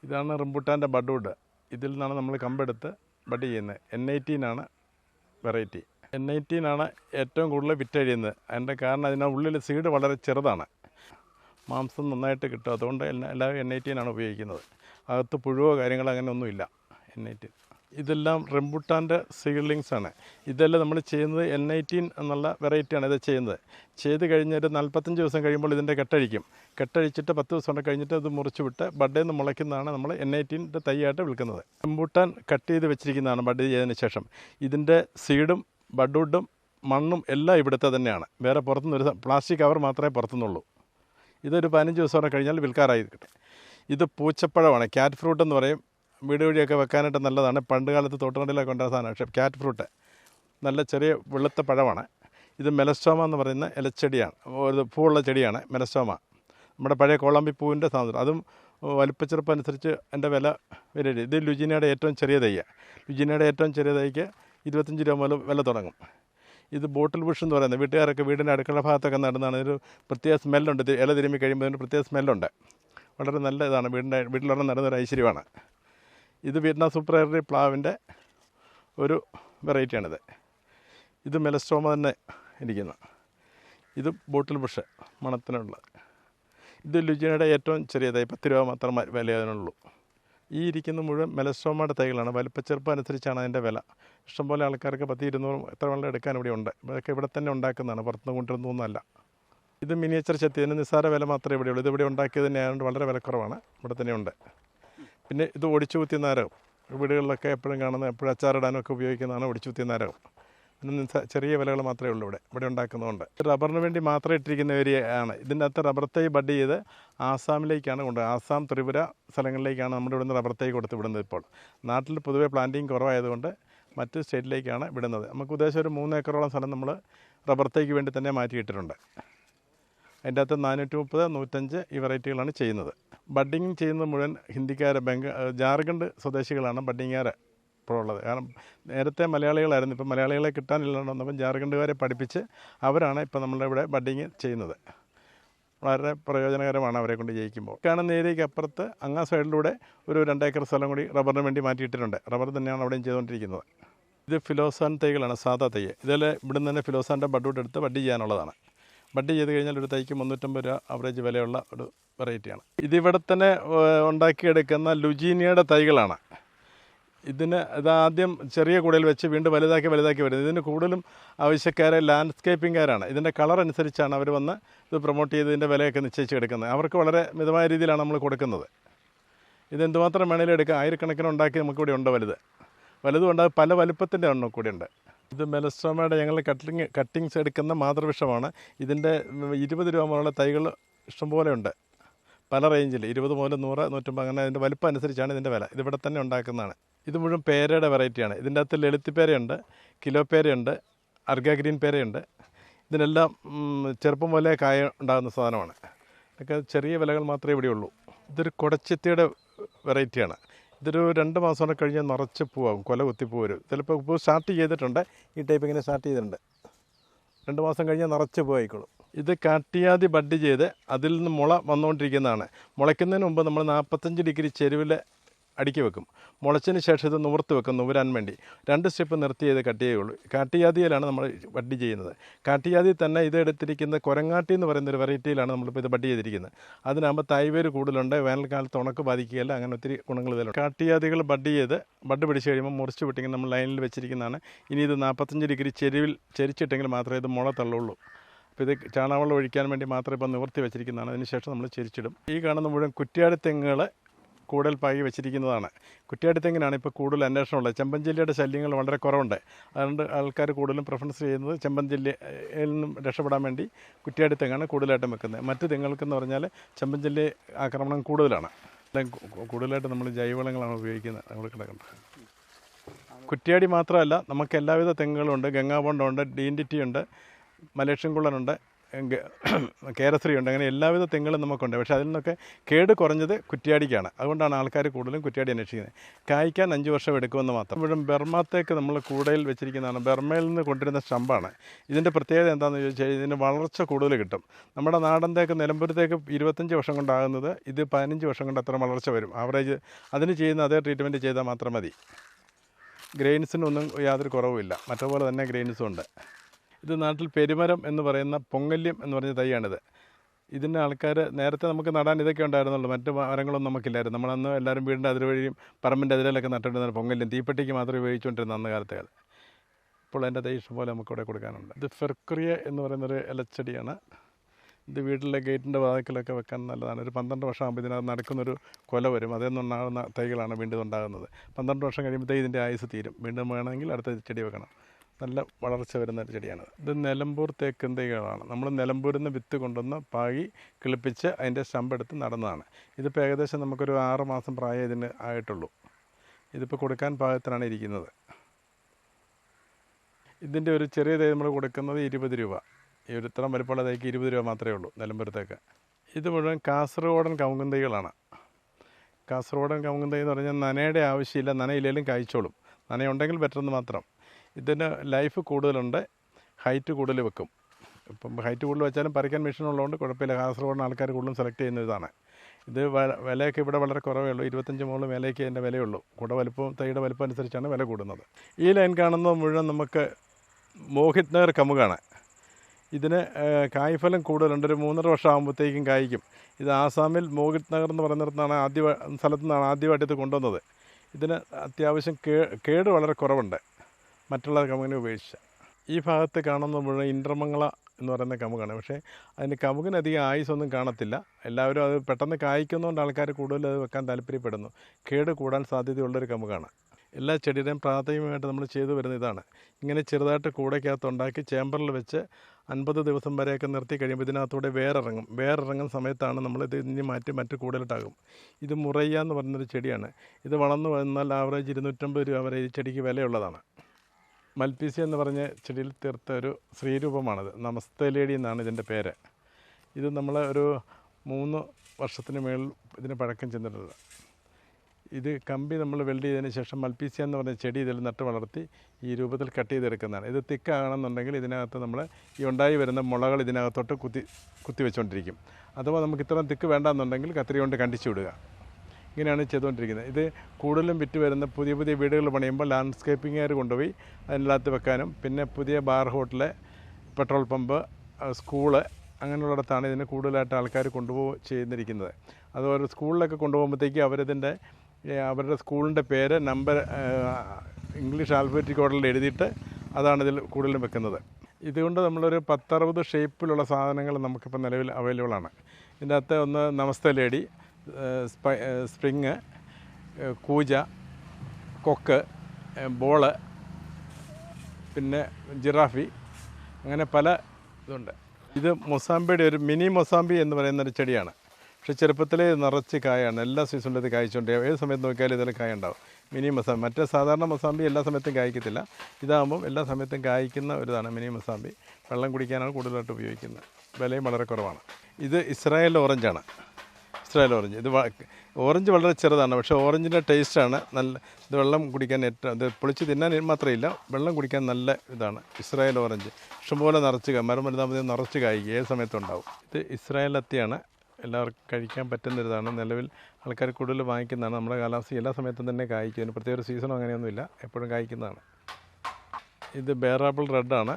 ഇതാണ് റിംബുട്ടാന്റെ ബഡ്വുഡ്. ഇതിൽ നിന്നാണ് നമ്മൾ കമ്പെടുത്ത് ബഡ് ചെയ്യുന്നത്. എൻ ആണ് വെറൈറ്റി എൻ ആണ് ഏറ്റവും കൂടുതൽ വിറ്റഴിയുന്നത് അതിന്റെ കാരണം അതിന്റെ ഉള്ളിൽ സീഡ് വളരെ ചെറുതാണ്. മാംസം നന്നായിട്ട് കിട്ടും. അതുകൊണ്ട് എല്ലാ എല്ലാവരും എൻ ആണ് ഉപയോഗിക്കുന്നത്. അകത്ത് പുഴുവോ കാര്യങ്ങളോ അങ്ങനെ ഒന്നുമില്ല എൻ ഐ ഇതെല്ലാം റെമ്പുട്ടാന്റെ സീഡ്ലിങ്സ് ആണ്. ഇതെല്ലാം നമ്മൾ ചെയ്യുന്നത് എൻ ഐറ്റീൻ എന്നുള്ള വെറൈറ്റിയാണ് ഇത് ചെയ്യുന്നത്. ചെയ്ത് കഴിഞ്ഞൊരു നാൽപ്പത്തഞ്ച് ദിവസം കഴിയുമ്പോൾ ഇതിന്റെ കെട്ടഴിക്കും. കെട്ടഴിച്ചിട്ട് പത്ത് ദിവസം കൊണ്ട് കഴിഞ്ഞിട്ട് അത് മുറിച്ച് വിട്ട് ബഡ്ഡിൽ നിന്ന് മുളയ്ക്കുന്നതാണ് നമ്മൾ എൻ ഐറ്റീന്റെ തൈയായിട്ട് വിൽക്കുന്നത്. റെമ്പൂട്ടാൻ കട്ട് ചെയ്ത് വെച്ചിരിക്കുന്നതാണ് ബഡ് ചെയ്തതിന് ശേഷം. ഇതിന്റെ സീഡും ബഡ്വുഡും മണ്ണും എല്ലാം ഇവിടുത്തെ തന്നെയാണ്. വേറെ പുറത്തുനിന്ന് ഒരു പ്ലാസ്റ്റിക് കവർ മാത്രമേ പുറത്തുനിന്നുള്ളൂ. ഇതൊരു പതിനഞ്ച് ദിവസം കഴിഞ്ഞാൽ വിൽക്കാറായി കിട്ടും. ഇത് പൂച്ചപ്പഴമാണ്. ക്യാറ്റ് ഫ്രൂട്ട് എന്ന് പറയും. വീട് വഴിയൊക്കെ വെക്കാനായിട്ട് നല്ലതാണ്. പണ്ട് കാലത്ത് തോട്ടുകടയിലൊക്കെ ഉണ്ടായ സാധനമാണ് പക്ഷേ ക്യാറ്റ് ഫ്രൂട്ട് നല്ല ചെറിയ വെളുത്ത പഴമാണ്. ഇത് മെലസ്റ്റോമ എന്ന് പറയുന്ന ഇലച്ചെടിയാണ് ഒരു പൂവുള്ള ചെടിയാണ് മെലസ്റ്റോമ. നമ്മുടെ പഴയ കോളമ്പി പൂവിന്റെ സാധനം. അതും വലിപ്പച്ചെറുപ്പം അനുസരിച്ച് എന്റെ വില വരും ഇത് ലുജിനയുടെ ഏറ്റവും ചെറിയ തൈയാണ് ലുജിനയുടെ ഏറ്റവും ചെറിയ തൈക്ക് ഇരുപത്തഞ്ച് രൂപ മുതൽ വില തുടങ്ങും. ഇത് ബോട്ടിൽ ബുഷ് എന്ന് പറയുന്നത്. വീട്ടുകാരൊക്കെ വീടിന്റെ അടുക്കള ഭാഗത്തൊക്കെ നടന്നാണ്. ഒരു പ്രത്യേക സ്മെല്ലുണ്ട്. ഇല തിരുമ്പി കഴിയുമ്പോൾ അതിന് പ്രത്യേക സ്മെല്ലുണ്ട്. വളരെ നല്ല ഇതാണ്. വീടിന്റെ വീട്ടിലൊരെണ്ണം നടുന്നൊരു ഐശ്വര്യമാണ്. ഇത് വിയറ്റ്നാം സൂപ്പറേറി പ്ലാവിന്റെ ഒരു വെറൈറ്റിയാണിത്. ഇത് മെലസ്റ്റോമ തന്നെ ഇരിക്കുന്ന. ഇത് ബോട്ടിൽ ബുഷ് മണത്തിനുള്ള. ഇത് ലുജിനയുടെ ഏറ്റവും ചെറിയ തൈ പത്ത് രൂപ മാത്രം വില അതിനുള്ളൂ ഈ ഇരിക്കുന്ന മുഴുവൻ മെലസ്റ്റോമയുടെ തൈകളാണ്. വലിപ്പച്ചെറുപ്പം അനുസരിച്ചാണ് അതിന്റെ വില. ഇഷ്ടംപോലെ ആൾക്കാർക്ക് പത്തി ഇരുന്നൂറ് എത്ര വെള്ളം എടുക്കാൻ ഇവിടെ ഉണ്ട്. ഇതൊക്കെ ഇവിടെ തന്നെ ഉണ്ടാക്കുന്നതാണ്. പുറത്തുനിന്ന് കൊണ്ടുവരുന്നൊന്നുമല്ല ഇത് മിനിയേച്ചർ ചെത്തി ഇതിന് നിസ്സാര വില മാത്രമേ ഇവിടെയുള്ളൂ. ഇത് ഇവിടെ ഉണ്ടാക്കിയത് തന്നെ ആയതുകൊണ്ട് വളരെ വിലക്കുറവാണ്. ഇവിടെ തന്നെ ഉണ്ട് പിന്നെ ഇത് ഒടിച്ചു കുത്തിയ നാരകം. വീടുകളിലൊക്കെ എപ്പോഴും കാണുന്ന എപ്പോഴും അച്ചാറിടാനൊക്കെ ഉപയോഗിക്കുന്നതാണ് ഒടിച്ചു കുത്തിയ നാരകം നിസ്സാ- ചെറിയ വിലകൾ മാത്രമേ ഉള്ളൂ ഇവിടെ. ഇവിടെ ഉണ്ടാക്കുന്നതുകൊണ്ട്. റബ്ബറിന് വേണ്ടി മാത്രം ഇട്ടിരിക്കുന്ന ഏരിയ ആണ്. ഇതിന്റെ അകത്ത് റബ്ബർ തൈ ബഡ് ചെയ്ത് ആസാമിലേക്കാണ് കൊണ്ട് ആസാം ത്രിപുര സ്ഥലങ്ങളിലേക്കാണ് നമ്മുടെ ഇവിടുന്ന് റബ്ബർ തൈ കൊടുത്ത് വിടുന്നത് ഇപ്പോൾ. നാട്ടിൽ പൊതുവേ പ്ലാന്റിങ് കുറവായതുകൊണ്ട് മറ്റ് സ്റ്റേറ്റിലേക്കാണ് വിടുന്നത്. നമുക്ക് ഉദ്ദേശം ഒരു മൂന്ന് ഏക്കറോളം സ്ഥലം നമ്മൾ റബ്ബർ തൈക്ക് വേണ്ടി തന്നെ മാറ്റിയിട്ടിട്ടുണ്ട്. അതിന്റെ അകത്ത് നാനൂറ്റി മുപ്പത് നൂറ്റഞ്ച് ഈ വെറൈറ്റികളാണ് ചെയ്യുന്നത്. ബഡ്ഡിങ് ചെയ്യുന്നത് മുഴുവൻ ഹിന്ദിക്കാർ ബംഗാ ജാർഖണ്ഡ് സ്വദേശികളാണ് ബഡ്ഡിങ്ങുകാർ ഇപ്പോൾ ഉള്ളത്. കാരണം നേരത്തെ മലയാളികളായിരുന്നു. ഇപ്പം മലയാളികളെ കിട്ടാനില്ലാണ്ടപ്പം ജാർഖണ്ഡുകാരെ പഠിപ്പിച്ച് അവരാണ് ഇപ്പം നമ്മളുടെ ഇവിടെ ബഡ്ഡിങ് ചെയ്യുന്നത്. വളരെ പ്രയോജനകരമാണ് അവരെ കൊണ്ട് ജയിക്കുമ്പോൾ. കാരണം ഏരിയയ്ക്ക് അപ്പുറത്ത് അങ്ങ സൈഡിലൂടെ ഒരു രണ്ടേക്കർ സ്ഥലം കൂടി റബ്ബറിന് വേണ്ടി മാറ്റിയിട്ടിട്ടുണ്ട്. റബ്ബർ തന്നെയാണ് അവിടെയും ചെയ്തുകൊണ്ടിരിക്കുന്നത്. ഇത് ഫിലോസാൻ തൈകളാണ് സാധാ തൈ ഇതിൽ ഇവിടുന്ന് തന്നെ ഫിലോസാന്റെ ബഡ്ഡൂട്ട് എടുത്ത് ബഡ് ചെയ്യാനുള്ളതാണ്. ബഡ് ചെയ്ത് കഴിഞ്ഞാൽ ഒരു തൈക്ക് മുന്നൂറ്റമ്പത് രൂപ ആവറേജ് വിലയുള്ള ഒരു വെറൈറ്റിയാണ് ഇതിവിടെ തന്നെ ഉണ്ടാക്കിയെടുക്കുന്ന ലുജീനിയയുടെ തൈകളാണ്. ഇതിന് ഇതാദ്യം ചെറിയ കൂടയിൽ വെച്ച് വീണ്ടും വലുതാക്കി വലുതാക്കി വരുന്നത്. ഇതിന് കൂടുതലും ആവശ്യക്കാരെ ലാൻഡ്സ്കേപ്പിംഗുകാരാണ് ഇതിന്റെ കളർ അനുസരിച്ചാണ് അവർ വന്ന് ഇത് പ്രൊമോട്ട് ചെയ്ത് ഇതിന്റെ വിലയൊക്കെ നിശ്ചയിച്ച് എടുക്കുന്നത് അവർക്ക് വളരെ മിതമായ രീതിയിലാണ് നമ്മൾ കൊടുക്കുന്നത്. ഇതെന്തുമാത്രം വേണേലും എടുക്കാം. ആയിരക്കണക്കിന് ഉണ്ടാക്കി നമുക്കിവിടെ ഉണ്ട് വലുത്. വലുതും ഉണ്ട്. പല വലുപ്പത്തിന്റെ എണ്ണം കൂടി ഉണ്ട് ഇത് മെലസ്ട്രോമയുടെ ഞങ്ങൾ കട്ടിങ് കട്ടിങ്സ് എടുക്കുന്ന മാതൃവിഷമാണ്. ഇതിന്റെ ഇരുപത് രൂപ മുതലുള്ള തൈകൾ ഇഷ്ടംപോലെ ഉണ്ട്. പല റേഞ്ചിൽ ഇരുപത് മുതൽ നൂറ് നൂറ്റമ്പത് അങ്ങനെ അതിന്റെ വലുപ്പം അനുസരിച്ചാണ് ഇതിന്റെ വില. ഇതിവിടെ തന്നെ ഉണ്ടാക്കുന്നതാണ്. ഇത് മുഴുവൻ പേരയുടെ വെറൈറ്റിയാണ് ഇതിന്റെ അകത്ത് ലളിത്തിപ്പേരയുണ്ട് കിലോ പേരയുണ്ട് അർഗ ഗ്രീൻ പേരയുണ്ട്. ഇതിനെല്ലാം ചെറുപ്പം പോലെ കായ ഉണ്ടാകുന്ന സാധനമാണ്. ഇതൊക്കെ ചെറിയ വിലകൾ മാത്രമേ ഇവിടെയുള്ളൂ. ഇതൊരു കുടച്ചിത്തിയുടെ വെറൈറ്റിയാണ് ഇതൊരു രണ്ട് മാസം കഴിഞ്ഞാൽ നിറച്ച് പൂവാകും കൊല കുത്തി പൂ വരും ചിലപ്പോൾ പൂ സ്റ്റാർട്ട് ചെയ്തിട്ടുണ്ട്. ഈ ടൈപ്പ് ഇങ്ങനെ സ്റ്റാർട്ട് ചെയ്തിട്ടുണ്ട്. രണ്ട് മാസം കഴിഞ്ഞാൽ നിറച്ച് പൂവായിക്കോളും. ഇത് കാട്ടിയാതി ബഡ് ചെയ്ത് അതിൽ നിന്ന് മുള വന്നുകൊണ്ടിരിക്കുന്നതാണ്. മുളയ്ക്കുന്നതിന് മുമ്പ് നമ്മൾ നാൽപ്പത്തഞ്ച് ഡിഗ്രി ചെരുവിൽ അടുക്കി വെക്കും. മുളച്ചതിന് ശേഷം ഇത് നിവർത്ത് വെക്കും നുവരാൻ വേണ്ടി. രണ്ട് സ്റ്റെപ്പ് നിർത്തി ചെയ്ത് കട്ട് ചെയ്യുള്ളൂ. കാട്ടിയാതിയിലാണ് നമ്മൾ വട്ടി ചെയ്യുന്നത്. കാട്ടിയാതി തന്നെ ഇത് എടുത്തിരിക്കുന്ന കൊരങ്ങാട്ടി എന്ന് പറയുന്ന ഒരു വെറൈറ്റിയിലാണ് നമ്മളിപ്പോൾ ഇത് വട്ടി ചെയ്തിരിക്കുന്നത്. അതിനാകുമ്പോൾ തൈവേര് കൂടുതലുണ്ട്. വേനൽക്കാലത്ത് ഉണക്ക് ബാധിക്കുകയില്ല. അങ്ങനെ ഒത്തിരി ഗുണങ്ങൾ ഇതിലുണ്ട്. കാട്ടിയാതികൾ ബഡ് ചെയ്ത് ബഡ് പിടിച്ച് കഴിയുമ്പോൾ മുറിച്ച് വിട്ടെങ്കിൽ നമ്മൾ ലൈനിൽ വെച്ചിരിക്കുന്നതാണ്. ഇനി ഇത് നാൽപ്പത്തഞ്ച് ഡിഗ്രി ചെരുവിൽ ചെരിച്ചിട്ടെങ്കിൽ മാത്രമേ ഇത് മുള തള്ളുള്ളൂ. അപ്പോൾ ഇത് ചാണകവെള്ളം ഒഴിക്കാൻ വേണ്ടി മാത്രമേ ഇപ്പോൾ നിവർത്തി വെച്ചിരിക്കുന്നതാണ്. അതിനുശേഷം നമ്മൾ ചെരിച്ചിടും. ഈ കാണുന്ന മുഴുവൻ കുറ്റിയാടി തെങ്ങുകൾ കൂടുതൽ പാകി വെച്ചിരിക്കുന്നതാണ്. കുറ്റ്യാടി തെങ്ങിനാണ് ഇപ്പോൾ കൂടുതൽ അന്വേഷണമുള്ളത് ചെമ്പഞ്ചില്ലയുടെ ശല്യങ്ങൾ വളരെ കുറവുണ്ട്. അതുകൊണ്ട് ആൾക്കാർ കൂടുതലും പ്രിഫറൻസ് ചെയ്യുന്നത് ചെമ്പൻ ജില്ലയിൽ നിന്നും രക്ഷപ്പെടാൻ വേണ്ടി കുറ്റ്യാടി തെങ്ങാണ് കൂടുതലായിട്ടും വെക്കുന്നത്. മറ്റ് തെങ്ങുകൾക്കെന്ന് പറഞ്ഞാൽ ചെമ്പൻ ജില്ലയിൽ ആക്രമണം കൂടുതലാണ്. കൂടുതലായിട്ട് നമ്മൾ ജൈവവളങ്ങളാണ് ഉപയോഗിക്കുന്നത്. നമ്മൾ കിടക്കുന്നത്. കുറ്റിയാടി മാത്രമല്ല നമുക്ക് എല്ലാവിധ തെങ്ങുകളുണ്ട്. ഗംഗാബോണ്ടുണ്ട് ഡി എൻ ഡി ടി ഉണ്ട് മലേഷ്യൻ കുള്ളനുണ്ട് ഗ- കേരശ്രീ ഉണ്ട് അങ്ങനെ എല്ലാവിധ തെങ്ങുകളും നമുക്കുണ്ട്. പക്ഷേ അതിൽ നിന്നൊക്കെ കേട് കുറഞ്ഞത് കുറ്റിയാടിക്കാണ്. അതുകൊണ്ടാണ് ആൾക്കാർ കൂടുതലും കുറ്റിയാടി അന്വേഷിക്കുന്നത്. കായ്ക്കാൻ അഞ്ച് വർഷം എടുക്കുമെന്ന് മാത്രം. ഇപ്പോഴും ബർമാത്തേക്ക് നമ്മൾ കൂടയിൽ വെച്ചിരിക്കുന്നതാണ്. ബർമയിൽ നിന്ന് കൊണ്ടുവരുന്ന സ്റ്റമ്പാണ്. ഇതിന്റെ പ്രത്യേകത എന്താണെന്ന് ചോദിച്ചാൽ ഇതിന് വളർച്ച കൂടുതൽ കിട്ടും. നമ്മുടെ നാടൻ തേക്ക് നിലമ്പൂരത്തേക്ക് ഇരുപത്തഞ്ച് വർഷം കൊണ്ടാകുന്നത് ഇത് പതിനഞ്ച് വർഷം കൊണ്ട് അത്ര വളർച്ച വരും. ആവറേജ് അതിന് ചെയ്യുന്ന അതേ ട്രീറ്റ്മെന്റ് ചെയ്താൽ മാത്രം മതി. ഗ്രെയിൻസിനൊന്നും യാതൊരു കുറവുമില്ല. മറ്റേപോലെ തന്നെ ഗ്രെയിൻസും ഉണ്ട്. ഇത് നാട്ടിൽ പെരുമരം എന്ന് പറയുന്ന പൊങ്കല്യം എന്ന് പറഞ്ഞ തൈയാണിത്. ഇതിന്റെ ആൾക്കാർ നേരത്തെ നമുക്ക് നടാൻ ഇതൊക്കെ ഉണ്ടായിരുന്നുള്ളൂ. മറ്റു മരങ്ങളൊന്നും നമുക്കില്ലായിരുന്നു. നമ്മളന്ന് എല്ലാവരും വീടിന്റെ അതിർവഴിയും പറമ്പിന്റെ അതിരിലൊക്കെ നട്ടിട്ടുന്ന പൊങ്കല്യം തീപ്പെട്ടിക്ക് മാത്രമേ ഉപയോഗിച്ചുകൊണ്ടിരുന്ന അന്ന് കാലത്തുകൾ ഇപ്പോൾ അതിന്റെ തൈ ഇഷ്ടംപോലെ നമുക്കിവിടെ കൊടുക്കാനുണ്ട്. ഇത് ഫെർക്രിയ എന്ന് പറയുന്നൊരു ഇലച്ചെടിയാണ്. ഇത് വീട്ടിലെ ഗേറ്റിന്റെ വാതിക്കലൊക്കെ വെക്കാൻ നല്ലതാണ്. ഒരു പന്ത്രണ്ട് വർഷം ആകുമ്പോൾ ഇതിനകത്ത് നടക്കുന്നൊരു കൊല വരും. അതിൽ നിന്നുണ്ടാകുന്ന തൈകളാണ് വീണ്ടും ഉണ്ടാകുന്നത് പന്ത്രണ്ട് വർഷം കഴിയുമ്പോഴത്തേ ഇതിന്റെ ആയുസ് തീരും. വീണ്ടും വേണമെങ്കിൽ അടുത്ത ചെടി വെക്കണം. നല്ല വളർച്ച വരുന്ന ഒരു ചെടിയാണ് ഇത് നിലമ്പൂർ തേക്കന്തികളാണ് തൈകളാണ്. നമ്മൾ നിലമ്പൂരിൽ നിന്ന് വിത്ത് കൊണ്ടുവന്ന് പാകി കിളിപ്പിച്ച് അതിന്റെ സ്റ്റമ്പെടുത്ത് നടന്നതാണ്. ഇതിപ്പോൾ ഏകദേശം നമുക്കൊരു ആറ് മാസം പ്രായം ഇതിന് ആയിട്ടുള്ളൂ. ഇതിപ്പോൾ കൊടുക്കാൻ പാകത്തിനാണ് ഇരിക്കുന്നത്. ഇതിന്റെ ഒരു ചെറിയ തൈ നമ്മൾ കൊടുക്കുന്നത് ഇരുപത് രൂപ. ഈ ഒരു ഇത്രയും വലുപ്പമുള്ള തൈക്ക് ഇരുപത് രൂപ മാത്രമേ ഉള്ളൂ നിലമ്പൂരത്തേക്ക് ഇത് മുഴുവൻ കാസർഗോഡൻ തൈകളാണ്. കാസർഗോഡൻ കവുങ്ങൻ തൈ എന്ന് പറഞ്ഞാൽ നനയുടെ ആവശ്യമില്ല. നനയില്ലെങ്കിലും കായ്ച്ചോളും. നനയുണ്ടെങ്കിൽ പറ്റുന്നത് മാത്രം. ഇതിന് ലൈഫ് കൂടുതലുണ്ട് ഹൈറ്റ് കൂടുതൽ വെക്കും. ഇപ്പം ഹൈറ്റ് കൂടുതൽ വെച്ചാലും പറിക്കാൻ മെഷീൻ ഉള്ളതുകൊണ്ട് കുഴപ്പമില്ല. കാസർഗോഡിന് ആൾക്കാർ കൂടുതലും സെലക്ട് ചെയ്യുന്ന ഇതാണ്. ഇത് വിലയൊക്കെ ഇവിടെ വളരെ കുറവേ ഉള്ളൂ ഇരുപത്തഞ്ച് മുകളിൽ വിലയ്ക്ക് അതിന്റെ വിലയുള്ളൂ. കൂടെ വലുപ്പം തൈയുടെ വലുപ്പം അനുസരിച്ചാണ് വില കൂടുന്നത്. ഈ ലൈൻ കാണുന്നത് മുഴുവൻ നമുക്ക് മോഹിത് നഗർ കമുകാണ്. ഇതിന് കായ്ഫലം കൂടുതലുണ്ട്. ഒരു മൂന്നര വർഷം ആകുമ്പോഴത്തേക്കും കായ്ക്കും. ഇത് ആസാമിൽ മോഹിത് നഗർ എന്ന് പറയുന്നിടത്താണ് ആദ്യ സ്ഥലത്തു നിന്നാണ് ആദ്യമായിട്ട് ഇത് കൊണ്ടുവന്നത്. ഇതിന് അത്യാവശ്യം കേട് വളരെ കുറവുണ്ട്. മറ്റുള്ള കമുകിനെ ഉപേക്ഷിച്ച്. ഈ ഭാഗത്ത് കാണുന്ന മുഴുവൻ ഇന്ദ്രമംഗള എന്ന് പറയുന്ന കമുകാണ്. പക്ഷേ അതിന് കമുകിന് അധികം ആയുസൊന്നും കാണത്തില്ല. എല്ലാവരും അത് പെട്ടെന്ന് കായ്ക്കുന്നതുകൊണ്ട് ആൾക്കാർ കൂടുതൽ അത് വെക്കാൻ താല്പര്യപ്പെടുന്നു. കേട് കൂടാൻ സാധ്യതയുള്ളൊരു കമുകാണ്. എല്ലാ ചെടിയുടെയും പ്രാഥമികമായിട്ട് നമ്മൾ ചെയ്തു വരുന്ന ഇതാണ്. ഇങ്ങനെ ചെറുതായിട്ട് കൂടയ്ക്കകത്ത് ഉണ്ടാക്കി ചേമ്പറിൽ വെച്ച് അൻപത് ദിവസം വരെയൊക്കെ നിർത്തി കഴിയുമ്പോൾ ഇതിനകത്തൂടെ വേറിറങ്ങും. വേറിറങ്ങുന്ന സമയത്താണ് നമ്മൾ ഇത് ഇനി മാറ്റി മറ്റു കൂടുതലിട്ടാകും ഇത് മുറയ്യ എന്ന് പറയുന്നൊരു ചെടിയാണ്. ഇത് വളർന്നു വന്നാൽ ആവറേജ് ഇരുന്നൂറ്റമ്പത് രൂപ വരെ ഈ ചെടിക്ക് വിലയുള്ളതാണ്. മൽപ്പീസി എന്ന് പറഞ്ഞ ചെടിയിൽ തീർത്ത ഒരു ശ്രീരൂപമാണിത് നമസ്തേ ലേഡി എന്നാണ് ഇതിന്റെ പേര്. ഇത് നമ്മൾ ഒരു മൂന്ന് വർഷത്തിന് മേളിൽ ഇതിന് പഴക്കം ചെന്നിട്ടുണ്ട്. ഇത് കമ്പി നമ്മൾ വെൽഡ് ചെയ്തതിന് ശേഷം മൽപ്പീസിയ എന്ന് പറഞ്ഞ ചെടി ഇതിൽ നട്ട് വളർത്തി ഈ രൂപത്തിൽ കട്ട് ചെയ്തെടുക്കുന്നതാണ്. ഇത് തിക്കാണെന്നുണ്ടെങ്കിൽ ഇതിനകത്ത് നമ്മൾ ഈ ഉണ്ടായി വരുന്ന മുളകൾ ഇതിനകത്തോട്ട് കുത്തി കുത്തി വെച്ചുകൊണ്ടിരിക്കും അഥവാ നമുക്ക് ഇത്രയും തിക്ക് വേണ്ടാന്നുണ്ടെങ്കിൽ കത്തിരി കൊണ്ട് കണ്ടിച്ചു വിടുക. ഇങ്ങനെയാണ് ചെയ്തുകൊണ്ടിരിക്കുന്നത്. ഇത് കൂടുതലും വിറ്റ് വരുന്ന പുതിയ പുതിയ വീടുകൾ പണിയുമ്പോൾ ലാൻഡ്സ്കേപ്പിംഗുകാർ കൊണ്ടുപോയി അതിനകത്ത് വെക്കാനും പിന്നെ പുതിയ bar hotel petrol pump school അങ്ങനെയുള്ളിടത്താണ് ഇതിന് കൂടുതലായിട്ട് ആൾക്കാർ കൊണ്ടുപോകുക ചെയ്യുന്നിരിക്കുന്നത്. അതുപോലെ സ്കൂളിലൊക്കെ കൊണ്ടുപോകുമ്പോഴത്തേക്ക് അവരിതിന്റെ അവരുടെ സ്കൂളിന്റെ പേര് നമ്പർ ഇംഗ്ലീഷ് ആൽഫബറ്റിക് ഓർഡറിൽ എഴുതിയിട്ട് അതാണ് ഇതിൽ കൂടുതലും വെക്കുന്നത്. ഇതുകൊണ്ട് നമ്മളൊരു പത്തറുപത് ഷേപ്പിലുള്ള സാധനങ്ങൾ നമുക്കിപ്പോൾ നിലവിൽ അവൈലബിൾ ആണ്. ഇതിന്റെ അകത്ത് ഒന്ന് നമസ്തേ ലേഡി സ്പ്രിങ് കൂജ കൊക്ക് ബോൾ പിന്നെ ജിറാഫി അങ്ങനെ പല ഇതുണ്ട്. ഇത് മൊസാമ്പിയുടെ ഒരു മിനി മൊസാമ്പി എന്ന് പറയുന്ന ഒരു ചെടിയാണ്. പക്ഷെ ചെറുപ്പത്തിലേ നിറച്ച് കായാണ്. എല്ലാ സീസണിലും ഇത് കായ്ച്ചുകൊണ്ട് ഏത് സമയത്ത് നോക്കിയാലും ഇതിൽ കായ ഉണ്ടാവും മിനി മൊസാമ്പി മറ്റേ സാധാരണ മൊസാമ്പി എല്ലാ സമയത്തും കായ്ക്കത്തില്ല. ഇതാകുമ്പം എല്ലാ സമയത്തും കായ്ക്കുന്ന ഒരു ഇതാണ് മിനി മൊസാമ്പി വെള്ളം കുടിക്കാനാണ് കൂടുതലായിട്ട് ഉപയോഗിക്കുന്നത്. വിലയും വളരെ കുറവാണ്. ഇത് ഇസ്രായേൽ ഓറഞ്ചാണ്. Israel orange. ഇത് ഓറഞ്ച് വളരെ ചെറുതാണ് പക്ഷേ ഓറഞ്ചിന്റെ ടേസ്റ്റാണ് നല്ല ഇത് വെള്ളം കുടിക്കാൻ ഏറ്റവും ഇത് പൊളിച്ച് തിന്നാൻ മാത്രമില്ല വെള്ളം കുടിക്കാൻ നല്ല ഇതാണ് ഇസ്രായേൽ ഓറഞ്ച്. ഇഷ്ടംപോലെ നിറച്ച് മരം മരം മതി നിറച്ച് കായ്ക്കും ഏത് സമയത്തും ഉണ്ടാവും. ഇത് ഇസ്രായേൽ അത്തിയാണ് എല്ലാവർക്കും കഴിക്കാൻ പറ്റുന്ന ഒരിതാണ്. നിലവിൽ ആൾക്കാർ കൂടുതൽ വാങ്ങിക്കുന്നതാണ്. നമ്മുടെ കാലാവസ്ഥ എല്ലാ സമയത്തും തന്നെ കായ്ക്കും. പ്രത്യേക ഒരു സീസണോ അങ്ങനെയൊന്നുമില്ല എപ്പോഴും കായ്ക്കുന്നതാണ്. ഇത് ബേറാപ്പിൾ റെഡാണ്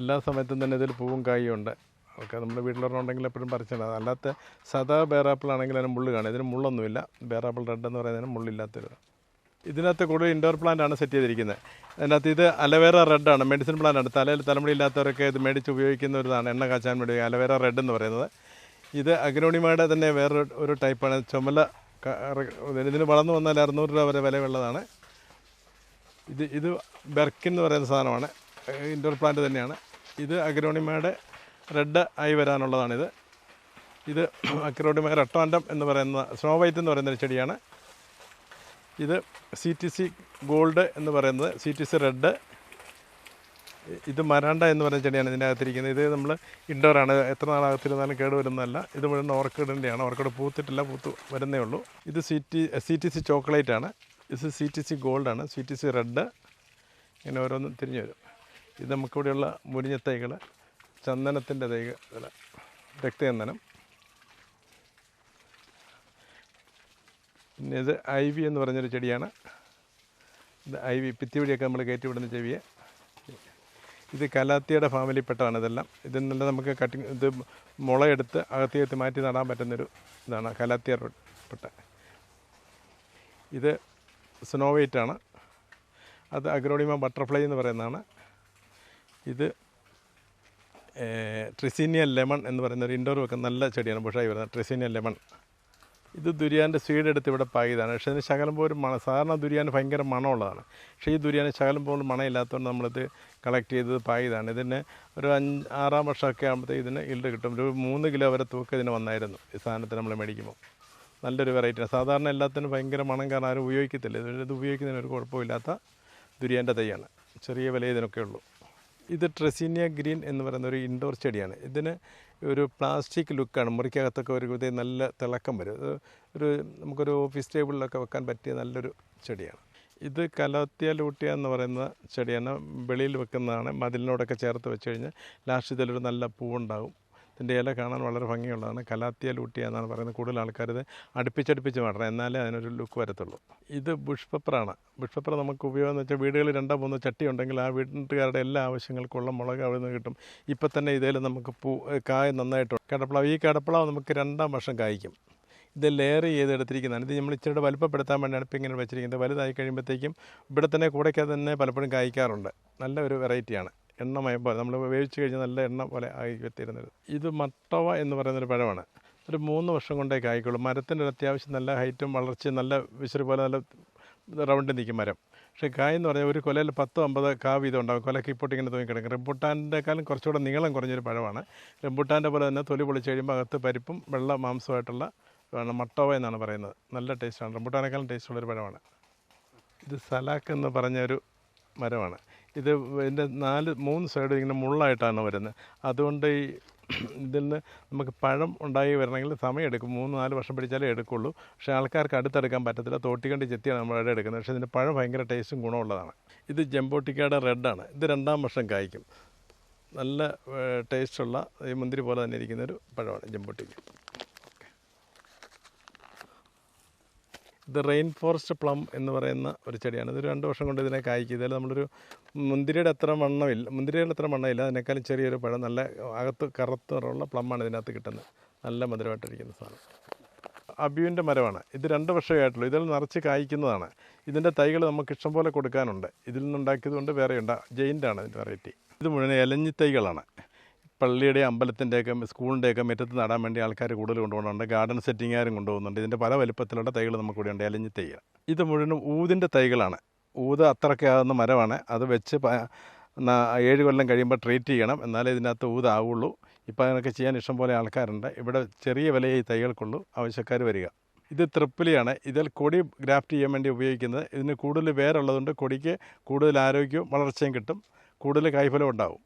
എല്ലാ സമയത്തും തന്നെ ഇതിൽ പൂവും കായും ഉണ്ട്. ഒക്കെ നമ്മുടെ വീട്ടിലൊരെണ്ണമുണ്ടെങ്കിൽ എപ്പോഴും പറിച്ചിടാം അല്ലാത്ത സാധാ ബേറാപ്പിൾ ആണെങ്കിൽ അതിന് മുള്ള് കാണും. ഇതിന് മുള്ളൊന്നുമില്ല. ബേറാപ്പിൾ റെഡ് എന്ന് പറയുന്നതിന് മുള്ളില്ലാത്തൊരു ഇതിനകത്ത് കൂടുതൽ ഇൻഡോർ പ്ലാന്റ് ആണ് സെറ്റ് ചെയ്തിരിക്കുന്നത്. അതിനകത്ത് ഇത് അലവേറ ആണ്. മെഡിസിൻ പ്ലാന്റ് ആണ്. തലയിൽ തലമുടി ഇല്ലാത്തവരൊക്കെ ഇത് മേടിച്ച് ഉപയോഗിക്കുന്ന ഒരു ഇതാണ് എണ്ണ കാച്ചാൻ വേണ്ടി അലവേറ റെഡ് എന്ന് പറയുന്നത്. ഇത് അഗ്രോണിമയുടെ തന്നെ വേറൊരു ഒരു ടൈപ്പാണ് ചുമല ഇതിന് വളർന്നു വന്നാൽ അറുന്നൂറ് രൂപ വരെ വിലയുള്ളതാണ്. ഇത് ഇത് ബെർക്കിൻ എന്ന് പറയുന്ന സാധനമാണ്. ഇൻഡോർ പ്ലാന്റ് തന്നെയാണ്. ഇത് അഗ്രോണിമയുടെ റെഡ് ആയി വരാനുള്ളതാണിത്. ഇത് അക്രോഡിമ റെട്ടോൻഡം എന്ന് പറയുന്ന സ്നോ വൈറ്റ് എന്ന് പറയുന്ന ഒരു ചെടിയാണ്. ഇത് സി ടി സി ഗോൾഡ് എന്ന് പറയുന്നത് സി ടി സി റെഡ്. ഇത് മരാണ്ട എന്ന് പറയുന്ന ചെടിയാണ് ഇതിന്റെ അകത്തിരിക്കുന്നത്. ഇത് നമ്മൾ ഇൻഡോറാണ് എത്ര നാളകത്തിരുന്നാലും കേട് വരുന്നതല്ല. ഇത് മുഴുവൻ ഓർക്കിഡിന്റെയാണ്. ഓർക്കിഡ് പൂത്തിട്ടില്ല പൂത്ത് വരുന്നേ ഉള്ളൂ. ഇത് C T C T C chocolate ആണ്. ഇത് സി ടി സി ഗോൾഡാണ് സി ടി സി റെഡ്. ഇങ്ങനെ ഓരോന്നും തിരിഞ്ഞു വരും. ഇത് നമുക്കിവിടെയുള്ള മുരിഞ്ഞ തൈകൾ ചന്ദനത്തിന്റെ തൈ രക്തചന്ദനം. പിന്നെ ഇത് ഐ വി എന്ന് പറഞ്ഞൊരു ചെടിയാണ്. ഇത് ഐ വി പിത്തിവഴിയൊക്കെ നമ്മൾ കയറ്റി വിടുന്ന ചെവിയെ. ഇത് കലാത്തിയുടെ ഫാമിലിപ്പെട്ടതാണ് ഇതെല്ലാം. ഇതിനെല്ലാം നമുക്ക് കട്ടിങ് ഇത് മുളയെടുത്ത് അകത്തിയകത്ത് മാറ്റി നടാൻ പറ്റുന്നൊരു ഇതാണ് കലാത്തിയ പെട്ട. ഇത് സ്നോ ആണ് അത് അഗ്രോണിമ ബട്ടർഫ്ലൈ എന്ന് പറയുന്നതാണ്. ഇത് ട്രിസീനിയ ലെമൺ എന്ന് പറയുന്ന ഒരു ഇൻഡോർ വെക്കുന്ന നല്ല ചെടിയാണ്. ബുഷായി വരുന്നത്. ട്രിസീനിയൽ ലെമൺ ഇത് ദുരിയാന്റെ സീഡ് എടുത്ത് ഇവിടെ പാകിയതാണ്. പക്ഷേ ഇതിന് ശകലം പോലും മണം സാധാരണ ദുരിയാൻ ഭയങ്കര മണമുള്ളതാണ്. പക്ഷേ ഈ ദുരിയാൻ ശകലം പോലും മണമില്ലാത്തതുകൊണ്ട് നമ്മളിത് കളക്ട് ചെയ്തത് പാകിയതാണ്. ഇതിന് ഒരു അഞ്ച് ആറാം വർഷമൊക്കെ ആകുമ്പോഴത്തേക്ക് ഇതിന് ഇൽഡ് കിട്ടും. ഒരു മൂന്ന് കിലോ വരെ തൂക്കം ഇതിന് വന്നായിരുന്നു ഈ സാധനത്തിന് നമ്മൾ മേടിക്കുമ്പോൾ നല്ലൊരു വെറൈറ്റിയാണ് സാധാരണ എല്ലാത്തിനും ഭയങ്കര മണം കാരണം ആരും ഉപയോഗിക്കത്തില്ല. ഇത് ഉപയോഗിക്കുന്നതിന് ഒരു കുഴപ്പമില്ലാത്ത ദുരിയാന്റെ തൈയാണ്. ചെറിയ വില ഇതിനൊക്കെ ഉള്ളൂ. ഇത് ട്രെസീനിയ ഗ്രീൻ എന്ന് പറയുന്ന ഒരു ഇൻഡോർ ചെടിയാണ്. ഇതിന് ഒരു പ്ലാസ്റ്റിക് ലുക്കാണ് മുറിക്കകത്തൊക്കെ ഒരു ഇത് നല്ല തിളക്കം വരും. ഒരു നമുക്കൊരു ഓഫീസ് ടേബിളിലൊക്കെ വെക്കാൻ പറ്റിയ നല്ലൊരു ചെടിയാണ്. ഇത് കലോത്തിയ ലൂട്ടിയ എന്ന് പറയുന്ന ചെടിയാണ്. വെളിയിൽ വെക്കുന്നതാണ്. മതിലിനോടൊക്കെ ചേർത്ത് വെച്ച് കഴിഞ്ഞാൽ ലാസ്റ്റ് ഇതിലൊരു നല്ല പൂവുണ്ടാകും ഇതിന്റെ ഇല കാണാൻ വളരെ ഭംഗിയുള്ളതാണ്. കലാത്തിയ ലൂട്ടിയ എന്നാണ് പറയുന്നത് കൂടുതൽ ആൾക്കാർ ഇത് അടുപ്പിച്ചടുപ്പിച്ച് നടണം എന്നാലേ അതിനൊരു ലുക്ക് വരത്തുള്ളൂ. ഇത് ബുഷ് പെപ്പറാണ് ബുഷ് പെപ്പർ നമുക്ക് ഉപയോഗം എന്ന് വെച്ചാൽ വീടുകളിൽ രണ്ടോ മൂന്നോ ചട്ടി ഉണ്ടെങ്കിൽ ആ വീട്ടുകാരുടെ എല്ലാ ആവശ്യങ്ങൾക്കുള്ള മുളക് അവിടെ നിന്ന് കിട്ടും. ഇപ്പം തന്നെ ഇതിൽ നമുക്ക് പൂ കായ നന്നായിട്ട് കടപ്പളാവ് ഈ കടപ്പളാവ് നമുക്ക് രണ്ടാം വർഷം കായ്ക്കും. ഇത് ലെയർ ചെയ്തെടുത്തിരിക്കുന്നതാണ്. ഇത് നമ്മൾ ഇച്ചിരി വലുപ്പപ്പെടുത്താൻ ഇപ്പം ഇങ്ങനെ വെച്ചിരിക്കുന്നത്. വലുതായി കഴിയുമ്പോഴത്തേക്കും ഇവിടെ തന്നെ കൂടെയൊക്കെ തന്നെ പലപ്പോഴും കായ്ക്കാറുണ്ട്. നല്ല ഒരു വെറൈറ്റിയാണ്. എണ്ണമയം പോലെ നമ്മൾ വേവിച്ച് കഴിഞ്ഞാൽ നല്ല എണ്ണ പോലെ ആയി എത്തിയിരുന്നത്. ഇത് മട്ടവ എന്ന് പറയുന്നൊരു പഴമാണ്. ഒരു മൂന്ന് വർഷം കൊണ്ടേ കായ്ക്കുള്ളൂ. മരത്തിന്റെ ഒരു അത്യാവശ്യം നല്ല ഹൈറ്റും വളർച്ചയും നല്ല വിശറി പോലെ നല്ല റൗണ്ടിൽ നിൽക്കും മരം. പക്ഷേ കായ് എന്ന് പറഞ്ഞാൽ ഒരു കൊലയിൽ പത്തോ അമ്പത് കാ വീതം ഉണ്ടാകും കൊലക്ക് ഇപ്പോട്ട് ഇങ്ങനെ തൂങ്ങിക്കിടക്കും റംബുട്ടാന്റെക്കാളും കുറച്ചുകൂടെ നീളം കുറഞ്ഞൊരു പഴമാണ്. റംബുട്ടാന്റെ പോലെ തന്നെ തൊലി പൊളിച്ച് കഴിയുമ്പോൾ അകത്ത് പരിപ്പും വെള്ള മാംസമായിട്ടുള്ള മട്ടോവ എന്നാണ് പറയുന്നത്. നല്ല ടേസ്റ്റാണ്. റംബുട്ടാനേക്കാളും ടേസ്റ്റുള്ളൊരു പഴമാണ്. ഇത് സലാക്ക് എന്ന് പറഞ്ഞ ഒരു മരമാണ്. ഇത് ഇതിന്റെ നാല് മൂന്ന് സൈഡും ഇങ്ങനെ മുള്ളായിട്ടാണ് വരുന്നത്. അതുകൊണ്ട് ഈ ഇതിൽ നിന്ന് നമുക്ക് പഴം ഉണ്ടായി വരണമെങ്കിൽ സമയമെടുക്കും മൂന്ന് നാല് വർഷം പിടിച്ചാലേ എടുക്കുള്ളൂ. പക്ഷേ ആൾക്കാർക്ക് അടുത്തെടുക്കാൻ പറ്റത്തില്ല. തോട്ടിക്കണ്ടി ചെത്തിയാണ് നമ്മൾ അവിടെ എടുക്കുന്നത്. പക്ഷേ ഇതിന്റെ പഴം ഭയങ്കര ടേസ്റ്റും ഗുണമുള്ളതാണ്. ഇത് ജംബോട്ടിക്കയുടെ റെഡാണ് ഇത് രണ്ടാം വർഷം കായ്ക്കും. നല്ല ടേസ്റ്റുള്ള ഈ മുന്തിരി പോലെ തന്നെ ഇരിക്കുന്നൊരു പഴമാണ് ജംബോട്ടിക്ക. ഇത് റെയിൻ ഫോറസ്റ്റ് പ്ലം എന്ന് പറയുന്ന ഒരു ചെടിയാണ്. ഇത് രണ്ട് വർഷം കൊണ്ട് ഇതിനെ കായ്ക്കും. ഇതിൽ നമ്മളൊരു മുന്തിരിയുടെ അത്ര മണ്ണമില്ല മുന്തിരിയുടെ അത്ര വണ്ണമില്ല അതിനേക്കാളും ചെറിയൊരു പഴം നല്ല അകത്ത് കറുത്ത നിറമുള്ള പ്ലമ്മാണ് ഇതിനകത്ത് കിട്ടുന്നത്. നല്ല മധുരമായിട്ടിരിക്കുന്ന സാധനം. അബ്യൂവിന്റെ മരമാണ്. ഇത് രണ്ട് വർഷമേ ആയിട്ടുള്ളൂ. ഇതിൽ നിറച്ച് കായ്ക്കുന്നതാണ്. ഇതിന്റെ തൈകൾ നമുക്ക് ഇഷ്ടംപോലെ കൊടുക്കാനുണ്ട്. ഇതിൽ നിന്നുണ്ടാക്കിയത് കൊണ്ട് വേറെ ഉണ്ട് ജെയിന്റാണ് ഇതിന്റെ വെറൈറ്റി. ഇത് മുഴുവൻ ഇലഞ്ഞി തൈകളാണ് പള്ളിയുടെ അമ്പലത്തിന്റെയൊക്കെ സ്കൂളിന്റെയൊക്കെ മുറ്റത്ത് നടാൻ വേണ്ടി ആൾക്കാർ കൂടുതൽ കൊണ്ടുപോകുന്നുണ്ട്. ഗാർഡൻ സെറ്റിങ്ങാരും കൊണ്ടുപോകുന്നുണ്ട്. ഇതിന്റെ പല വലുപ്പത്തിലുള്ള തൈകൾ നമുക്കിവിടെ ഉണ്ട് അലഞ്ഞി തൈകൾ. ഇത് മുഴുവനും ഊതിന്റെ തൈകളാണ്. ഊത് അത്രയ്ക്ക് ആകുന്ന മരമാണ്. അത് വെച്ച് ഏഴ് കൊല്ലം കഴിയുമ്പോൾ ട്രീറ്റ് ചെയ്യണം. എന്നാലേ ഇതിനകത്ത് ഊതാവുള്ളൂ. ഇപ്പോൾ അതിനൊക്കെ ചെയ്യാൻ ഇഷ്ടം പോലെ ആൾക്കാരുണ്ട്. ഇവിടെ ചെറിയ വിലയെ തൈകൾക്കുള്ളൂ. ആവശ്യക്കാർ വരിക. ഇത് തൃപ്പലിയാണ്. ഇതിൽ കൊടി ഗ്രാഫ്റ്റ് ചെയ്യാൻ വേണ്ടി ഉപയോഗിക്കുന്നത്. ഇതിന് കൂടുതൽ വേരുള്ളതുകൊണ്ട് കൊടിക്ക് കൂടുതൽ ആരോഗ്യവും വളർച്ചയും കിട്ടും. കൂടുതൽ കായ്ഫലം ഉണ്ടാവും.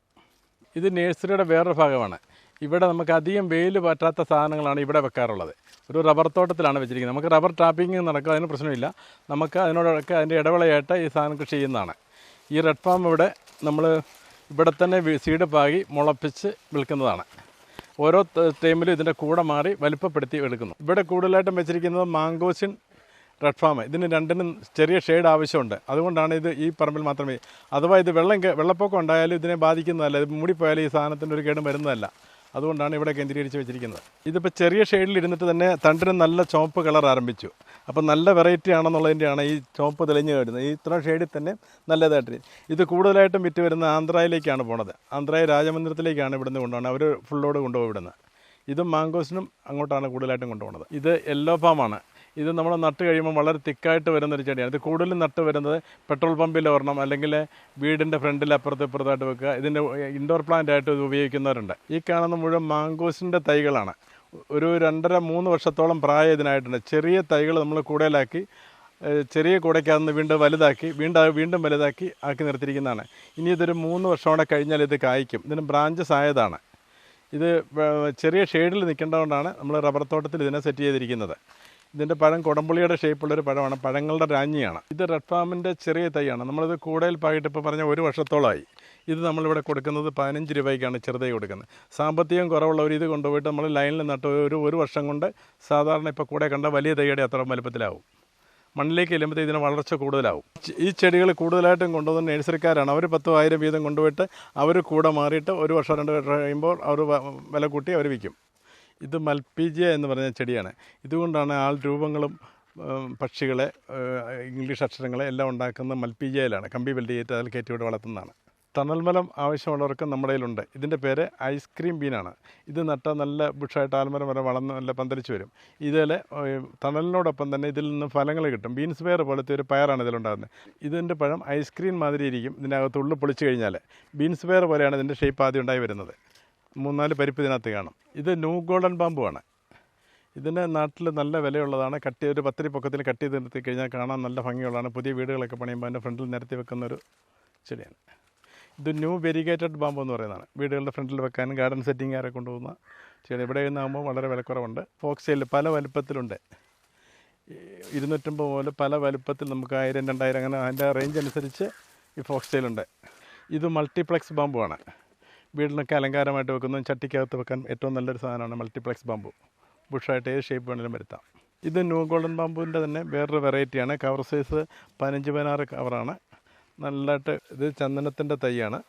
ഇത് നേഴ്സറിയുടെ വേറൊരു ഭാഗമാണ്. ഇവിടെ നമുക്ക് അധികം വെയിൽ പറ്റാത്ത സാധനങ്ങളാണ് ഇവിടെ വെക്കാറുള്ളത്. ഒരു റബ്ബർ തോട്ടത്തിലാണ് വെച്ചിരിക്കുന്നത്. നമുക്ക് റബ്ബർ ടാപ്പിംഗ് നടക്കുക അതിന് പ്രശ്നമില്ല. നമുക്ക് അതിനോടൊക്കെ അതിന്റെ ഇടവേളയായിട്ട് ഈ സാധനം കൃഷി ചെയ്യുന്നതാണ്. ഈ റെഡ് ഫാം ഇവിടെ നമ്മൾ ഇവിടെ തന്നെ സീഡ് പാകി മുളപ്പിച്ച് വിൽക്കുന്നതാണ്. ഓരോ ടൈമിലും ഇതിന്റെ കൂടെ മാറി വലുപ്പപ്പെടുത്തി എടുക്കുന്നു. ഇവിടെ കൂടുതലായിട്ടും വെച്ചിരിക്കുന്നത് മാങ്കോസിൻ റെഡ് ഫാം ഇതിന് രണ്ടിനും ചെറിയ ഷെയ്ഡ് ആവശ്യമുണ്ട്. അതുകൊണ്ടാണ് ഇത് ഈ പറമ്പിൽ മാത്രമേ അഥവാ ഇത് വെള്ളം വെള്ളപ്പൊക്കം ഉണ്ടായാലും ഇതിനെ ബാധിക്കുന്നതല്ല. ഇത് മൂടിപ്പോയാലും ഈ സാധനത്തിന്റെ ഒരു കേടും വരുന്നതല്ല. അതുകൊണ്ടാണ് ഇവിടെ കേന്ദ്രീകരിച്ച് വെച്ചിരിക്കുന്നത്. ഇതിപ്പോൾ ചെറിയ ഷെയ്ഡിൽ ഇരുന്നിട്ട് തന്നെ തണ്ടിന് നല്ല ചുവപ്പ് കളർ ആരംഭിച്ചു. അപ്പോൾ നല്ല വെറൈറ്റി ആണെന്നുള്ളതിന്റെയാണ് ഈ ചുവപ്പ് തെളിഞ്ഞു വരുന്നത്. ഈ ഇത്ര ഷെയ്ഡിൽ തന്നെ നല്ലതായിട്ട് ഇത് കൂടുതലായിട്ടും വിറ്റ് വരുന്ന ആന്ധ്രയിലേക്കാണ് പോണത്. ആന്ധ്രയിൽ രാജമന്ദിരത്തിലേക്കാണ് ഇവിടുന്ന് കൊണ്ടുപോകുന്നത്. അവർ ഫുള്ളോട് കൊണ്ടുപോകും ഇവിടുന്ന് ഇതും മാംഗോസിനും അങ്ങോട്ടാണ് കൂടുതലായിട്ടും കൊണ്ടുപോകുന്നത്. ഇത് യെല്ലോ ഫാമാണ് ഇത് നമ്മൾ നട്ട് കഴിയുമ്പോൾ വളരെ തിക്കായിട്ട് വരുന്ന ഒരു ചെടിയാണ്. ഇത് കൂടുതലും നട്ട് വരുന്നത് പെട്രോൾ പമ്പിൽ ഒരെണ്ണം അല്ലെങ്കിൽ വീടിന്റെ ഫ്രണ്ടിൽ അപ്പുറത്ത് ഇപ്പുറത്തായിട്ട് വെക്കുക. ഇതിന്റെ ഇൻഡോർ പ്ലാന്റ് ആയിട്ട് ഇത് ഉപയോഗിക്കുന്നവരുണ്ട്. ഈ കാണുന്ന മുഴുവൻ മാങ്കോസിന്റെ തൈകളാണ്. ഒരു രണ്ടര മൂന്ന് വർഷത്തോളം പ്രായം ഇതിനായിട്ടുണ്ട്. ചെറിയ തൈകൾ നമ്മൾ കൂടുതലാക്കി ചെറിയ കൂടയ്ക്കകത്ത് വീണ്ടും വലുതാക്കി വീണ്ടും വീണ്ടും വലുതാക്കി ആക്കി നിർത്തിയിരിക്കുന്നതാണ്. ഇനി ഇതൊരു മൂന്ന് വർഷം കൂടെ കഴിഞ്ഞാൽ ഇത് കായ്ക്കും. ഇതിന് ബ്രാഞ്ചസ് ആയതാണ്. ഇത് ചെറിയ ഷെയ്ഡിൽ നിൽക്കേണ്ടതുകൊണ്ടാണ് നമ്മൾ റബ്ബർ തോട്ടത്തിൽ ഇതിനെ സെറ്റ് ചെയ്തിരിക്കുന്നത്. ഇതിന്റെ പഴം കുടംപുളിയുടെ ഷേപ്പുള്ളൊരു പഴമാണ്. പഴങ്ങളുടെ രാഞ്ഞിയാണ്. ഇത് റെഡ് ഫാമിന്റെ ചെറിയ തൈയാണ്. നമ്മളിത് കൂടുതൽ പായിട്ട് ഇപ്പോൾ പറഞ്ഞ ഒരു വർഷത്തോളമായി ഇത് നമ്മളിവിടെ കൊടുക്കുന്നത് പതിനഞ്ച് രൂപയ്ക്കാണ് ചെറുതായി കൊടുക്കുന്നത്. സാമ്പത്തികം ഒരു ഇത് കൊണ്ടുപോയിട്ട് നമ്മൾ ലൈനിൽ നട്ട് ഒരു ഒരു വർഷം കൊണ്ട് സാധാരണ ഇപ്പോൾ കൂടെ കണ്ട വലിയ തൈയുടെ അത്ര വലുപ്പത്തിലാവും. മണ്ണിലേക്ക് ചെല്ലുമ്പോൾ ഇതിന് വളർച്ച കൂടുതലാവും. ഈ ചെടികൾ കൂടുതലായിട്ടും കൊണ്ടുവന്ന നഴ്സറിക്കാരാണ്. അവർ പത്തോ ആയിരം വീതം കൊണ്ടുപോയിട്ട് അവർ കൂടെ മാറിയിട്ട് ഒരു വർഷം രണ്ട് വർഷം കഴിയുമ്പോൾ അവർ വില കൂട്ടി അവർ വിൽക്കും. ഇത് മൽപ്പീജിയ എന്ന് പറഞ്ഞ ചെടിയാണ്. ഇതുകൊണ്ടാണ് ആൾ രൂപങ്ങളും പക്ഷികളെ ഇംഗ്ലീഷ് അക്ഷരങ്ങളെ എല്ലാം ഉണ്ടാക്കുന്ന മൽപ്പീജിയയിലാണ് കമ്പി ചെയ്തിട്ട് അതിൽ കയറ്റി ഇവിടെ വളർത്തുന്നതാണ്. തണൽമലം ആവശ്യമുള്ളവർക്ക് നമ്മുടെ കയ്യിലുണ്ട്. ഇതിന്റെ പേര് ഐസ്ക്രീം ബീനാണ്. ഇത് നട്ടാൽ നല്ല ബുഷായിട്ട് ആൽമരം വരെ വളർന്ന് നല്ല പന്തലിച്ച് വരും. ഇതിൽ തണലിനോടൊപ്പം തന്നെ ഇതിൽ നിന്ന് ഫലങ്ങൾ കിട്ടും. ബീൻസ് പയർ പോലത്തെ ഒരു പയറാണ് ഇതിലുണ്ടാകുന്നത് ഇതിന്റെ പഴം ഐസ്ക്രീം മാതിരി ഇരിക്കും. ഇതിനകത്ത് ഉള്ളു പൊളിച്ചു കഴിഞ്ഞാൽ ബീൻസ് പയർ പോലെയാണ് ഇതിന്റെ ഷേപ്പ് ആദ്യം ഉണ്ടായി വരുന്നത്. മൂന്നാൽ പരിപ്പ് ഇതിനകത്ത് കാണും. ഇത് ന്യൂ ഗോൾഡൻ ബാമ്പുവാണ്. ഇതിന് നാട്ടിൽ നല്ല വിലയുള്ളതാണ്. കട്ടി ഒരു പത്തിരി പൊക്കത്തിൽ കട്ട് ചെയ്ത് നിർത്തി കഴിഞ്ഞാൽ കാണാൻ നല്ല ഭംഗിയുള്ളതാണ്. പുതിയ വീടുകളൊക്കെ പണിയുമ്പോൾ അതിന്റെ ഫ്രണ്ടിൽ നിരത്തി വെക്കുന്ന ഒരു ചെടിയാണ്. ഇത് ന്യൂ വെരിഗേറ്റഡ് ബാമ്പ് എന്ന് പറയുന്നതാണ്. വീടുകളുടെ ഫ്രണ്ടിൽ വെക്കാനും ഗാർഡൻ സെറ്റിംഗ് ആരെ കൊണ്ടുപോകുന്ന ചെടി ഇവിടെ നിന്നാകുമ്പോൾ വളരെ വിലക്കുറവുണ്ട്. ഫോക്സെയിൽ പല വലുപ്പത്തിലുണ്ട്. ഇരുന്നൂറ്റമ്പത് മുതൽ പല വലുപ്പത്തിൽ നമുക്ക് ആയിരം രണ്ടായിരം അങ്ങനെ അതിന്റെ റേഞ്ച് അനുസരിച്ച് ഈ ഫോക്സെയിലുണ്ട് ഇത് മൾട്ടിപ്ലക്സ് ബാമ്പുമാണ് വീടിനൊക്കെ അലങ്കാരമായിട്ട് വെക്കുന്നതും ചട്ടിക്കകത്ത് വെക്കാൻ ഏറ്റവും നല്ലൊരു സാധനമാണ് മൾട്ടിപ്ലക്സ് ബാമ്പു. ബുഷായിട്ട് ഏത് ഷേപ്പ് വേണമെങ്കിലും വരുത്താം. ഇത് ന്യൂ ഗോൾഡൻ ബാമ്പുവിന്റെ തന്നെ വേറൊരു വെറൈറ്റിയാണ് കവർ സൈസ് പതിനഞ്ച് പതിനാറ് കവറാണ് നല്ലതായിട്ട് ഇത് ചന്ദനത്തിന്റെ തൈയാണ്.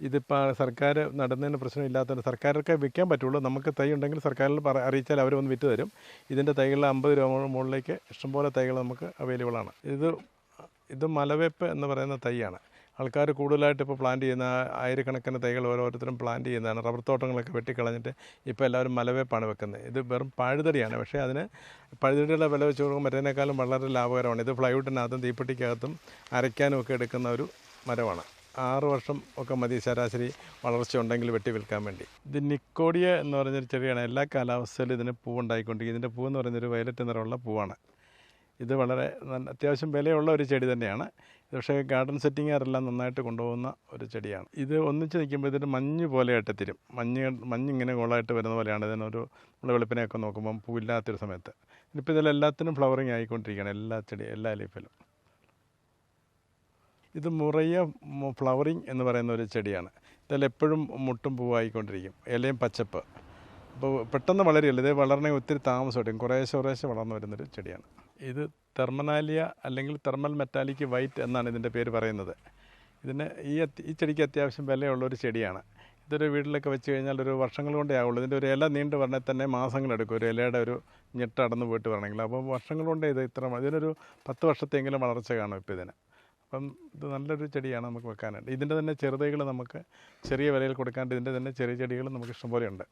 ഇതിപ്പോൾ സർക്കാർ നടന്നതിന് പ്രശ്നമില്ലാത്തതുകൊണ്ട് സർക്കാരൊക്കെ വിൽക്കാൻ പറ്റുള്ളൂ. നമുക്ക് തൈ ഉണ്ടെങ്കിൽ സർക്കാരിൽ പറ അറിയിച്ചാൽ അവർ വന്ന് വിറ്റ് തരും. ഇതിന്റെ തൈകൾ അമ്പത് രൂപ മുകളിലേക്ക് ഇഷ്ടംപോലെ തൈകൾ നമുക്ക് അവൈലബിൾ ആണ്. ഇത് ഇത് മലവേപ്പ് എന്ന് പറയുന്ന തൈയാണ്. ആൾക്കാർ കൂടുതലായിട്ട് ഇപ്പോൾ പ്ലാന്റ് ചെയ്യുന്ന ആയിരക്കണക്കിന് തൈകൾ ഓരോരുത്തരും പ്ലാന്റ് ചെയ്യുന്നതാണ്. റബ്ബർ തോട്ടങ്ങളൊക്കെ വെട്ടിക്കളഞ്ഞിട്ട് ഇപ്പോൾ എല്ലാവരും മലവേപ്പാണ് വെക്കുന്നത്. ഇത് വെറും പാഴുതടിയാണ്. പക്ഷേ അതിന് പഴുതടിയുടെ വില വെച്ച് നോക്കുമ്പോൾ മറ്റേതിനേക്കാളും വളരെ ലാഭകരമാണ്. ഇത് ഫ്ലൈവുഡിനകത്തും തീപ്പെട്ടിക്കകത്തും അരയ്ക്കാനും ഒക്കെ എടുക്കുന്ന ഒരു മരമാണ്. ആറ് വർഷം ഒക്കെ മതി ശരാശരി വളർച്ച ഉണ്ടെങ്കിൽ വെട്ടി വിൽക്കാൻ വേണ്ടി. ഇത് നിക്കോഡിയ എന്ന് പറഞ്ഞൊരു ചെടിയാണ്. എല്ലാ കാലാവസ്ഥയിലും ഇതിന് പൂവുണ്ടായിക്കൊണ്ടിരിക്കും ഇതിന്റെ പൂവെന്ന് പറയുന്നൊരു വയലറ്റ് നിറമുള്ള പൂവാണ്. ഇത് വളരെ നല്ല അത്യാവശ്യം വിലയുള്ള ഒരു ചെടി തന്നെയാണ്. പക്ഷേ ഗാർഡൻ സെറ്റിങ്ങുകാരെല്ലാം നന്നായിട്ട് കൊണ്ടുപോകുന്ന ഒരു ചെടിയാണ്. ഇത് ഒന്നിച്ച് നിൽക്കുമ്പോൾ ഇതിന് മഞ്ഞ് പോലെയായിട്ട് തരും. മഞ്ഞ് മഞ്ഞ് ഇങ്ങനെ ഗോളായിട്ട് വരുന്ന പോലെയാണ്. ഇതിനൊരു നമ്മൾ വെളുപ്പിനെയൊക്കെ നോക്കുമ്പം പൂവില്ലാത്തൊരു സമയത്ത്. ഇനിയിപ്പോൾ ഇതിലെല്ലാത്തിനും ഫ്ലവറിങ് ആയിക്കൊണ്ടിരിക്കുകയാണ്. എല്ലാ ചെടി എല്ലാ ലീഫിലും ഇത് മുറയ ഫ്ലവറിങ് എന്ന് പറയുന്ന ഒരു ചെടിയാണ്. ഇതിൽ എപ്പോഴും മുട്ടും പൂവായിക്കൊണ്ടിരിക്കും ഇലയും പച്ചപ്പ്. അപ്പോൾ പെട്ടെന്ന് വളരെയല്ല ഇത് വളരണമെങ്കിൽ ഒത്തിരി താമസം എടുക്കും. കുറേശ്ശെ കുറേശ്ശെ വളർന്നു വരുന്നൊരു ചെടിയാണ്. ഇത് തെർമനാലിയ അല്ലെങ്കിൽ തെർമൽ മെറ്റാലിക് വൈറ്റ് എന്നാണ് ഇതിന്റെ പേര് പറയുന്നത്. ഇതിന് ഈ ഈ ചെടിക്ക് അത്യാവശ്യം വിലയുള്ള ഒരു ചെടിയാണ്. ഇതൊരു വീട്ടിലൊക്കെ വെച്ച് കഴിഞ്ഞാൽ ഒരു വർഷങ്ങൾ കൊണ്ടേ ആവുള്ളൂ. ഇതിന്റെ ഒരു ഇല നീണ്ട് വരണേ തന്നെ മാസങ്ങളെടുക്കും ഒരു ഇലയുടെ ഒരു ഞെട്ട് അടന്ന് പോയിട്ട് വരണമെങ്കിൽ അപ്പോൾ വർഷങ്ങൾ കൊണ്ടേ ഇത് ഇത്ര ഇതിനൊരു പത്ത് വർഷത്തെങ്കിലും വളർച്ച കാണും ഇപ്പോൾ ഇതിന്. അപ്പം ഇത് നല്ലൊരു ചെടിയാണ് നമുക്ക് വെക്കാനായിട്ട്. ഇതിന്റെ തന്നെ ചെറുതൈകൾ നമുക്ക് ചെറിയ വിലയിൽ കൊടുക്കാണ്ട് ഇതിന്റെ തന്നെ ചെറിയ ചെടികൾ നമുക്ക് ഇഷ്ടംപോലെ ഉണ്ട്.